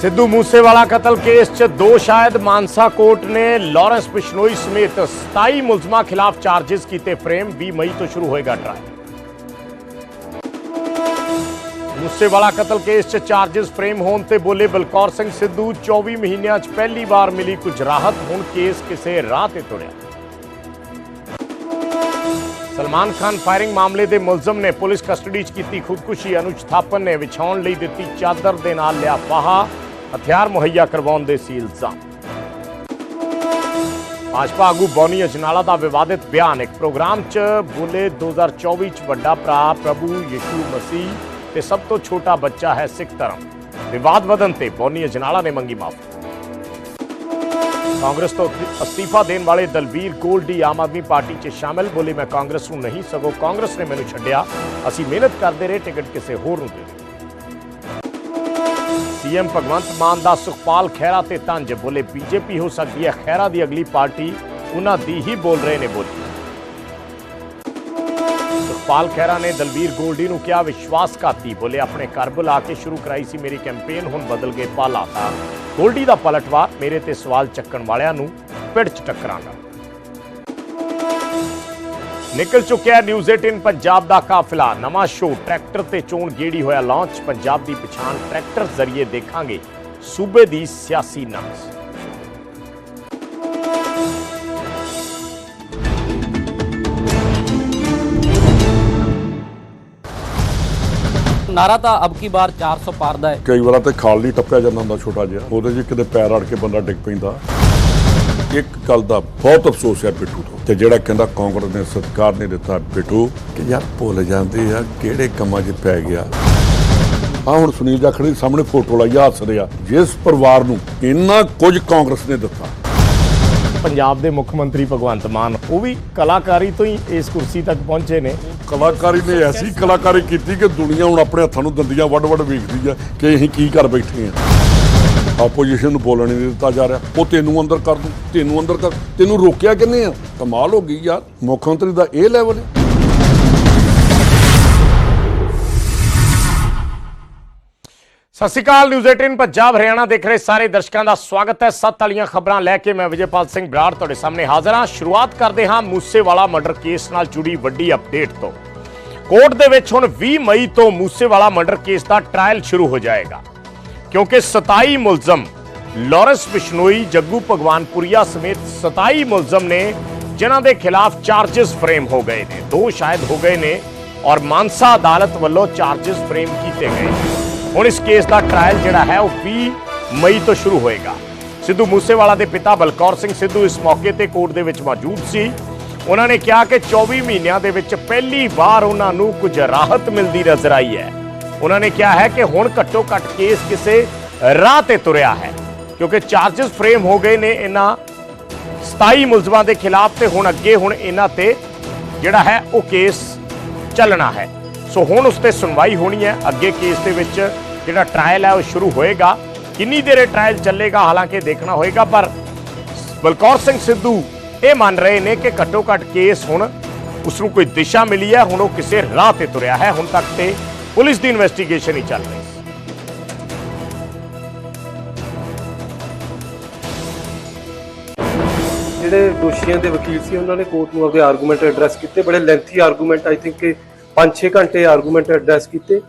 ਸਿੱਧੂ ਮੂਸੇਵਾਲਾ ਕਤਲ ਕੇਸ 'ਚ ਦੋ ਸ਼ਾਇਦ ਮਾਨਸਾ ਕੋਰਟ ਨੇ ਲਾਰੈਂਸ ਬਿਸ਼ਨੋਈ ਸਮੇਤ 27 ਮੁਲਜ਼ਮਾਂ ਖਿਲਾਫ ਚਾਰजेस ਕੀਤੇ ਫਰੇਮ 20 ਮਈ ਤੋਂ ਸ਼ੁਰੂ ਹੋਏਗਾ ਟਰਾਇਲ ਮੂਸੇਵਾਲਾ ਕਤਲ ਕੇਸ 'ਚ ਚਾਰजेस ਫਰੇਮ ਹੋਣ ਤੇ ਬੋਲੇ ਬਲਕੌਰ ਸਿੰਘ ਸਿੱਧੂ 24 ਮਹੀਨਿਆਂ 'ਚ ਪਹਿਲੀ ਵਾਰ ਮਿਲੀ ਕੁਝ ਰਾਹਤ, ਹੁਣ ਕੇਸ ਕਿਸੇ ਰਾਹ ਤੇ ਤੁਰਿਆ। ਸਲਮਾਨ ਖਾਨ ਫਾਇਰਿੰਗ ਮਾਮਲੇ ਦੇ ਮੁਲਜ਼ਮ ਨੇ ਪੁਲਿਸ ਕਸਟਡੀ 'ਚ ਕੀਤੀ ਖੁਦਕੁਸ਼ੀ ਅਨੁਜ ਥਾਪਨ ਨੇ ਵਿਛਾਉਣ ਲਈ ਦਿੱਤੀ ਚਾਦਰ ਦੇ ਨਾਲ ਲਿਆ ਫਾਹਾ। ਹਥਿਆਰ ਮੁਹੱਈਆ ਕਰਵਾਉਣ ਦੇ ਸੀ ਇਲਜ਼ਾਮ। ਭਾਜਪਾ ਆਗੂ ਬੌਨੀ ਅਜਨਾਲਾ ਦਾ ਵਿਵਾਦਿਤ ਬਿਆਨ, ਇੱਕ ਪ੍ਰੋਗਰਾਮ 'ਚ ਬੋਲੇ 2024 'ਚ ਵੱਡਾ ਭਰਾ ਪ੍ਰਭੂ ਯਿਸੂ ਮਸੀਹ ਤੇ ਸਭ ਤੋਂ ਛੋਟਾ ਬੱਚਾ ਹੈ ਸਿੱਖ ਧਰਮ। ਵਿਵਾਦ ਵਧਣ ਤੇ ਬੌਨੀ ਅਜਨਾਲਾ ਨੇ ਮੰਗੀ ਮਾਫੀ। ਕਾਂਗਰਸ ਤੋਂ ਅਸਤੀਫਾ ਦੇਣ ਵਾਲੇ ਦਲਵੀਰ ਗੋਲਡੀ ਆਮ ਆਦਮੀ ਪਾਰਟੀ 'ਚ ਸ਼ਾਮਿਲ, ਬੋਲੇ, ਮੈਂ ਕਾਂਗਰਸ ਨੂੰ ਨਹੀਂ ਸਗੋਂ ਕਾਂਗਰਸ ਨੇ ਮੈਨੂੰ ਛੱਡਿਆ। ਅਸੀਂ ਮਿਹਨਤ ਕਰਦੇ ਰਹੇ, ਟਿਕਟ ਕਿਸੇ ਹੋਰ ਨੂੰ ਦੇ ਦਿੱਤੀ। ਸੀਐਮ ਭਗਵੰਤ ਮਾਨ ਦਾ ਸੁਖਪਾਲ ਖਹਿਰਾ ਤੇ ਤੰਜ ਬੋਲੇ ਬੀਜੇਪੀ ਹੋ ਸਕਦੀ ਹੈ। ਖਹਿਰਾ ਦੀ ਅਗਲੀ ਪਾਰਟੀ ਉਹਨਾਂ ਦੀ ਹੀ ਬੋਲ ਰਹੇ ਨੇ ਬੋਲੀ ਸੁਖਪਾਲ ਖਹਿਰਾ ਨੇ ਦਲਬੀਰ ਗੋਲਡੀ ਨੂੰ ਕਿਹਾ, ਵਿਸ਼ਵਾਸਘਾਤੀ ਬੋਲੇ, ਆਪਣੇ ਘਰ ਬੁਲਾ ਕੇ ਸ਼ੁਰੂ ਕਰਾਈ ਸੀ ਮੇਰੀ ਕੈਂਪੇਨ, ਹੁਣ ਬਦਲ ਗਏ ਪਾਲਾਤਾ ਗੋਲਡੀ ਦਾ ਪਲਟਵਾਰ, ਮੇਰੇ ਤੇ ਸਵਾਲ ਚੱਕਣ ਵਾਲਿਆਂ ਨੂੰ ਪਿੜ ਚ ਟੱਕਰਾਂਗਾ। ਨਿਕਲ ਚੁੱਕਿਆ ਨਿਊਜ਼ 18 ਪੰਜਾਬ ਦਾ ਕਾਫਿਲਾ। ਨਵਾਂ ਸ਼ੋਅ ਟਰੈਕਟਰ ਤੇ ਚੋਣ ਗੇੜੀ ਹੋਇਆ ਲਾਂਚ। ਪੰਜਾਬ ਦੀ ਪਛਾਣ ਟਰੈਕਟਰ ਜ਼ਰੀਏ ਦੇਖਾਂਗੇ ਸੂਬੇ ਦੀ ਸਿਆਸੀ ਨਬਜ਼ ਨਾਰਾ ਤਾਂ ਅਬ ਕੀ ਬਾਰ 400 ਪਾਰ ਦਾ ਹੈ। ਕਈ ਵਾਰ ਤੇ ਖਾਲ ਨਹੀਂ ਟੱਪਿਆ ਜਾਂਦਾ ਹੁੰਦਾ ਛੋਟਾ ਜਿਹਾ। ਉਹਦੇ 'ਚ ਕਿਤੇ ਪੈਰ ਅੜ ਕੇ ਬੰਦਾ ਡਿੱਗ ਪੈਂਦਾ। ਇੱਕ ਗੱਲ ਦਾ ਬਹੁਤ ਅਫਸੋਸ ਹੈ ਬਿੱਟੂ ਤੋਂ ਤੇ ਜਿਹੜਾ ਕਹਿੰਦਾ ਕਾਂਗਰਸ ਨੇ ਸਤਿਕਾਰ ਨਹੀਂ ਦਿੱਤਾ ਬਿੱਟੂ ਕਿ ਯਾਰ ਭੁੱਲ ਜਾਂਦੇ ਆ ਕਿਹੜੇ ਕੰਮਾਂ 'ਚ ਪੈ ਗਿਆ। ਆ ਹੁਣ ਸੁਨੀਲ ਜਾਖੜੀ ਸਾਹਮਣੇ ਫੋਟੋ ਲਾਈ ਹੱਸ ਰਿਹਾ ਜਿਸ ਪਰਿਵਾਰ ਨੂੰ ਇੰਨਾ ਕੁਝ ਕਾਂਗਰਸ ਨੇ ਦਿੱਤਾ। ਪੰਜਾਬ ਦੇ ਮੁੱਖ ਮੰਤਰੀ ਭਗਵੰਤ ਮਾਨ ਉਹ ਵੀ ਕਲਾਕਾਰੀ ਤੋਂ ਹੀ ਇਸ ਕੁਰਸੀ ਤੱਕ ਪਹੁੰਚੇ ਨੇ। ਕਲਾਕਾਰੀ ਨੇ ਐਸੀ ਕਲਾਕਾਰੀ ਕੀਤੀ ਕਿ ਦੁਨੀਆ ਹੁਣ ਆਪਣੇ ਹੱਥਾਂ ਨੂੰ ਦੰਦੀਆਂ ਵੱਡ-ਵੱਡ ਵੇਖਦੀ ਆ ਕਿ ਅਸੀਂ ਕੀ ਕਰ ਬੈਠੇ ਆ। ਆਪੋਜੀਸ਼ਨ ਨੂੰ ਬੋਲਣ ਨਹੀਂ ਦਿੱਤਾ ਜਾ ਰਿਹਾ। ਉਹ ਤੈਨੂੰ ਅੰਦਰ ਕਰ ਦੂੰ, ਤੈਨੂੰ ਅੰਦਰ ਕਰ। ਤੈਨੂੰ ਰੋਕਿਆ ਕਿੰਨੇ ਆ? ਕਮਾਲ ਹੋ ਗਈ ਯਾਰ। ਮੁੱਖ ਮੰਤਰੀ ਦਾ ਇਹ ਲੈਵਲ ਹੈ। ਸਤਿ ਸ਼੍ਰੀ ਅਕਾਲ ਨਿਊਜ਼ 18 ਪੰਜਾਬ, ਹਰਿਆਣਾ ਦੇਖ ਰਹੇ ਸਾਰੇ ਦਰਸ਼ਕਾਂ ਦਾ ਸਵਾਗਤ ਹੈ। ਸੱਤ ਵਾਲੀਆਂ ਖਬਰਾਂ ਲੈ ਕੇ ਮੈਂ ਵਿਜੇਪਾਲ ਸਿੰਘ ਬਰਾੜ ਤੁਹਾਡੇ ਸਾਹਮਣੇ ਹਾਜ਼ਰ ਹਾਂ। ਸ਼ੁਰੂਆਤ ਕਰਦੇ ਹਾਂ ਮੂਸੇਵਾਲਾ ਮਰਡਰ ਕੇਸ ਨਾਲ ਜੁੜੀ ਵੱਡੀ ਅਪਡੇਟ ਤੋਂ। ਕੋਰਟ ਦੇ ਵਿੱਚ ਹੁਣ 20 ਮਈ ਤੋਂ ਮੂਸੇਵਾਲਾ ਮਰਡਰ ਕੇਸ ਦਾ ਟ੍ਰਾਇਲ ਸ਼ੁਰੂ ਹੋ ਜਾਏਗਾ। ਕਿਉਂਕਿ 27 ਮੁਲਜ਼ਮ ਲਾਰੈਂਸ ਬਿਸ਼ਨੋਈ ਜੱਗੂ ਭਗਵਾਨਪੁਰੀਆ ਸਮੇਤ 27 ਮੁਲਜ਼ਮ ਨੇ ਜਿਨ੍ਹਾਂ ਦੇ ਖਿਲਾਫ ਚਾਰजेस ਫਰੇਮ ਹੋ ਗਏ ਨੇ ਦੋ ਸ਼ਾਇਦ ਹੋ ਗਏ ਨੇ ਔਰ ਮਾਨਸਾ ਅਦਾਲਤ ਵੱਲੋਂ ਚਾਰजेस ਫਰੇਮ ਕੀਤੇ ਗਏ ਨੇ ਹੁਣ ਇਸ ਕੇਸ ਦਾ ਟ੍ਰਾਇਲ ਜਿਹੜਾ ਹੈ ਉਹ 20 ਮਈ ਤੋਂ ਸ਼ੁਰੂ ਹੋਏਗਾ ਸਿੱਧੂ ਮੂਸੇਵਾਲਾ ਦੇ ਪਿਤਾ ਬਲਕੌਰ ਸਿੰਘ ਸਿੱਧੂ ਇਸ ਮੌਕੇ ਤੇ ਕੋਰਟ ਦੇ ਵਿੱਚ ਮੌਜੂਦ ਸੀ ਉਹਨਾਂ ਨੇ ਕਿਹਾ ਕਿ 24 ਮਹੀਨਿਆਂ ਦੇ ਵਿੱਚ ਪਹਿਲੀ ਵਾਰ ਉਹਨਾਂ ਨੂੰ ਕੁਝ ਰਾਹਤ ਮਿਲਦੀ ਨਜ਼ਰ ਆਈ ਹੈ ਉਹਨਾਂ ਨੇ ਕਿਹਾ ਹੈ ਕਿ ਹੁਣ ਘੱਟੋ ਘੱਟ ਕੇਸ ਕਿਸੇ ਰਾਹ ਤੇ ਤੁਰਿਆ ਹੈ, ਕਿਉਂਕਿ ਚਾਰजेस ਫਰੇਮ ਹੋ ਗਏ ਨੇ ਇਹਨਾਂ 27 ਮੁਲਜ਼ਮਾਂ ਦੇ ਖਿਲਾਫ ਤੇ ਹੁਣ ਅੱਗੇ ਹੁਣ ਇਹਨਾਂ ਤੇ ਜਿਹੜਾ ਹੈ ਉਹ ਕੇਸ ਚੱਲਣਾ ਹੈ। ਸੋ ਹੁਣ ਉਸ ਤੇ ਸੁਣਵਾਈ ਹੋਣੀ ਹੈ। ਅੱਗੇ ਕੇਸ ਦੇ ਵਿੱਚ ਜਿਹੜਾ ਟ੍ਰਾਇਲ ਹੈ ਉਹ ਸ਼ੁਰੂ ਹੋਏਗਾ। ਕਿੰਨੀ ਦੇਰ ਇਹ ਟ੍ਰਾਇਲ ਚੱਲੇਗਾ ਹਾਲਾਂਕਿ ਦੇਖਣਾ ਹੋਏਗਾ, ਪਰ ਬਲਕੌਰ ਸਿੰਘ ਸਿੱਧੂ ਇਹ ਮੰਨ ਰਹੇ ਨੇ ਕਿ ਘੱਟੋ ਘੱਟ ਕੇਸ ਹੁਣ ਉਸ ਨੂੰ ਕੋਈ ਦਿਸ਼ਾ ਮਿਲੀ ਹੈ, ਹੁਣ ਉਹ ਕਿਸੇ ਰਾਹ ਤੇ ਤੁਰਿਆ ਹੈ। ਹੁਣ ਤੱਕ ਤੇ ਪੁਲਿਸ ਦੀ ਇਨਵੈਸਟੀਗੇਸ਼ਨ ਹੀ ਚੱਲ ਰਹੀ ਹੈ। ਜਿਹੜੇ ਦੋਸ਼ੀਆਂ ਦੇ ਵਕੀਲ ਸੀ, ਉਹਨਾਂ ਨੇ ਕੋਰਟ ਨੂੰ ਆਪਦੇ ਆਰਗੂਮੈਂਟ ਐਡਰੈਸ ਕੀਤੇ। ਬੜੇ ਲੈਂਥੀ ਆਰਗੂਮੈਂਟ ਆਈ ਥਿੰਕ ਕਿ 5-6 ਘੰਟੇ ਆਰਗੂਮੈਂਟ ਐਡਰੈਸ ਕੀਤੇ,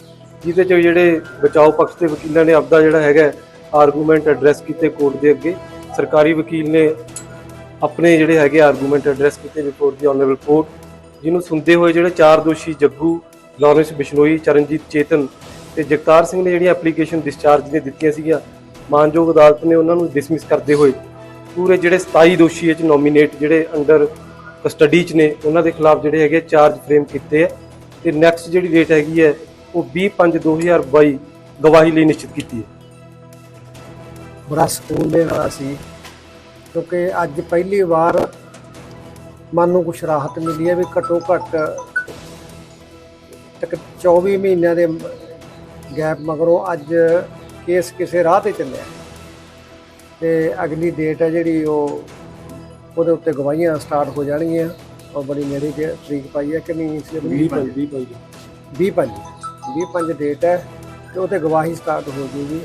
ਜਿਹਦੇ ਚ ਜਿਹੜੇ ਬਚਾਓ ਪਕਸ਼ ਦੇ ਵਕੀਲਾਂ ਨੇ ਆਪਦਾ ਜਿਹੜਾ ਹੈਗਾ ਆਰਗੂਮੈਂਟ ਐਡਰੈਸ ਕੀਤੇ ਕੋਰਟ ਦੇ ਅੱਗੇ। ਸਰਕਾਰੀ ਵਕੀਲ ਨੇ ਆਪਣੇ ਜਿਹੜੇ ਹੈਗੇ ਆਰਗੂਮੈਂਟ ਐਡਰੈਸ ਕੀਤੇ ਬਿਫੋਰ ਦੀ ਆਨਰੇਬਲ ਕੋਰਟ ਜਿਹਨੂੰ ਸੁਣਦੇ ਹੋਏ ਜਿਹੜੇ ਚਾਰ ਦੋਸ਼ੀ ਜੱਗੂ ਲਾਰੈਂਸ ਬਿਸ਼ਨੋਈ, ਚਰਨਜੀਤ ਚੇਤਨ ਤੇ ਜਗਤਾਰ ਸਿੰਘ ਨੇ ਜਿਹੜੀਆਂ ਐਪਲੀਕੇਸ਼ਨ ਡਿਸਚਾਰਜ ਦੀਆਂ ਦਿੱਤੀਆਂ ਸੀਗੀਆਂ, ਮਾਨਯੋਗ ਅਦਾਲਤ ਨੇ ਉਹਨਾਂ ਨੂੰ ਡਿਸਮਿਸ ਕਰਦੇ ਹੋਏ ਪੂਰੇ ਜਿਹੜੇ 27 ਦੋਸ਼ੀ ਇਹ ਚ ਨੋਮੀਨੇਟ ਜਿਹੜੇ ਅੰਡਰ ਕਸਟਡੀ ਚ ਨੇ, ਉਹਨਾਂ ਦੇ ਖਿਲਾਫ ਜਿਹੜੇ ਹੈਗੇ ਚਾਰਜ ਫਰੇਮ ਕੀਤੇ ਆ ਤੇ ਨੈਕਸਟ ਜਿਹੜੀ ਡੇਟ ਹੈਗੀ ਹੈ, ਉਹ 20/5/2022 ਗਵਾਹੀ ਲਈ ਨਿਸ਼ਚਿਤ ਕੀਤੀ ਹੈ। ਬੜਾ ਸਕੂਨ ਦੇਣ ਵਾਲਾ ਸੀ, ਕਿਉਂਕਿ ਅੱਜ ਪਹਿਲੀ ਵਾਰ ਮਨ ਨੂੰ ਕੁਛ ਰਾਹਤ ਮਿਲੀ ਹੈ ਵੀ ਘੱਟੋ ਘੱਟ ਤੱਕ 24 ਮਹੀਨਿਆਂ ਦੇ ਗੈਪ ਮਗਰੋਂ ਅੱਜ ਕੇਸ ਕਿਸੇ ਰਾਹ ਤੇ ਚੱਲਿਆ। ਤੇ ਅਗਲੀ ਡੇਟ ਹੈ ਜਿਹੜੀ ਉਹ ਉਹਦੇ ਉੱਤੇ ਗਵਾਹੀਆਂ ਸਟਾਰਟ ਹੋ ਜਾਣਗੀਆਂ। ਔਰ ਬੜੀ ਨੇੜੇ ਜੇ ਤਰੀਕ ਪਾਈ ਹੈ ਕਿ ਨਹੀਂ ਇਸ ਲਈ 20 20 ਪੰਜ 20 ਪੰਜ। ਡੇਟ ਹੈ ਤੇ ਉਹਤੇ ਗਵਾਹੀ ਸਟਾਰਟ ਹੋ ਜੂਗੀ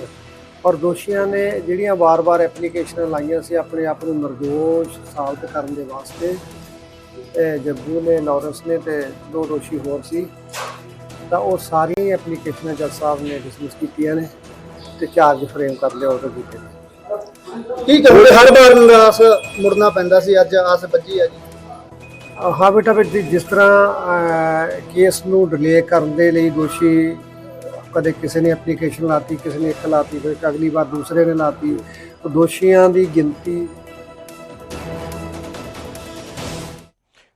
ਔਰ ਦੋਸ਼ੀਆਂ ਨੇ ਜਿਹੜੀਆਂ ਵਾਰ-ਵਾਰ ਐਪਲੀਕੇਸ਼ਨਾਂ ਲਾਈਆਂ ਸੀ ਆਪਣੇ ਆਪ ਨੂੰ ਨਿਰਦੋਸ਼ ਸਾਬਤ ਕਰਨ ਦੇ ਵਾਸਤੇ ਇਹ ਜੱਗੂ ਨੇ ਲਾਰੈਂਸ ਨੇ ਤੇ ਦੋ ਦੋਸ਼ੀ ਹੋਰ ਸੀ। ਤਾਂ ਉਹ ਸਾਰੀਆਂ ਹੀ ਐਪਲੀਕੇਸ਼ਨਾਂ ਜੱਜ ਸਾਹਿਬ ਨੇ ਡਿਸਮਿਸ ਕੀਤੀਆਂ ਨੇ ਤੇ ਚਾਰਜ ਫਰੇਮ ਕਰ ਲਿਆ ਆਰਡਰ ਕੀਤੇ ਨੇ ਕੀ ਕਰੋਗੇ? ਹਰ ਵਾਰ ਨਿਰਾਸ਼ ਮੁੜਨਾ ਪੈਂਦਾ ਸੀ ਅੱਜ ਆਸ ਬੱਜੀ ਆ ਜੀ। ਅਹ ਹਾਂ ਬੇਟਾ ਬੇਟੀ ਜਿਸ ਤਰ੍ਹਾਂ ਕੇਸ ਨੂੰ ਡਿਲੇ ਕਰਨ ਦੇ ਲਈ ਦੋਸ਼ੀ ਕਦੇ ਕਿਸੇ ਨੇ ਐਪਲੀਕੇਸ਼ਨ ਲਾਤੀ ਕਿਸੇ ਨੇ ਇੱਕ ਲਾਤੀ ਫਿਰ ਅਗਲੀ ਵਾਰ ਦੂਸਰੇ ਨੇ ਲਾਤੀ ਦੋਸ਼ੀਆਂ ਦੀ ਗਿਣਤੀ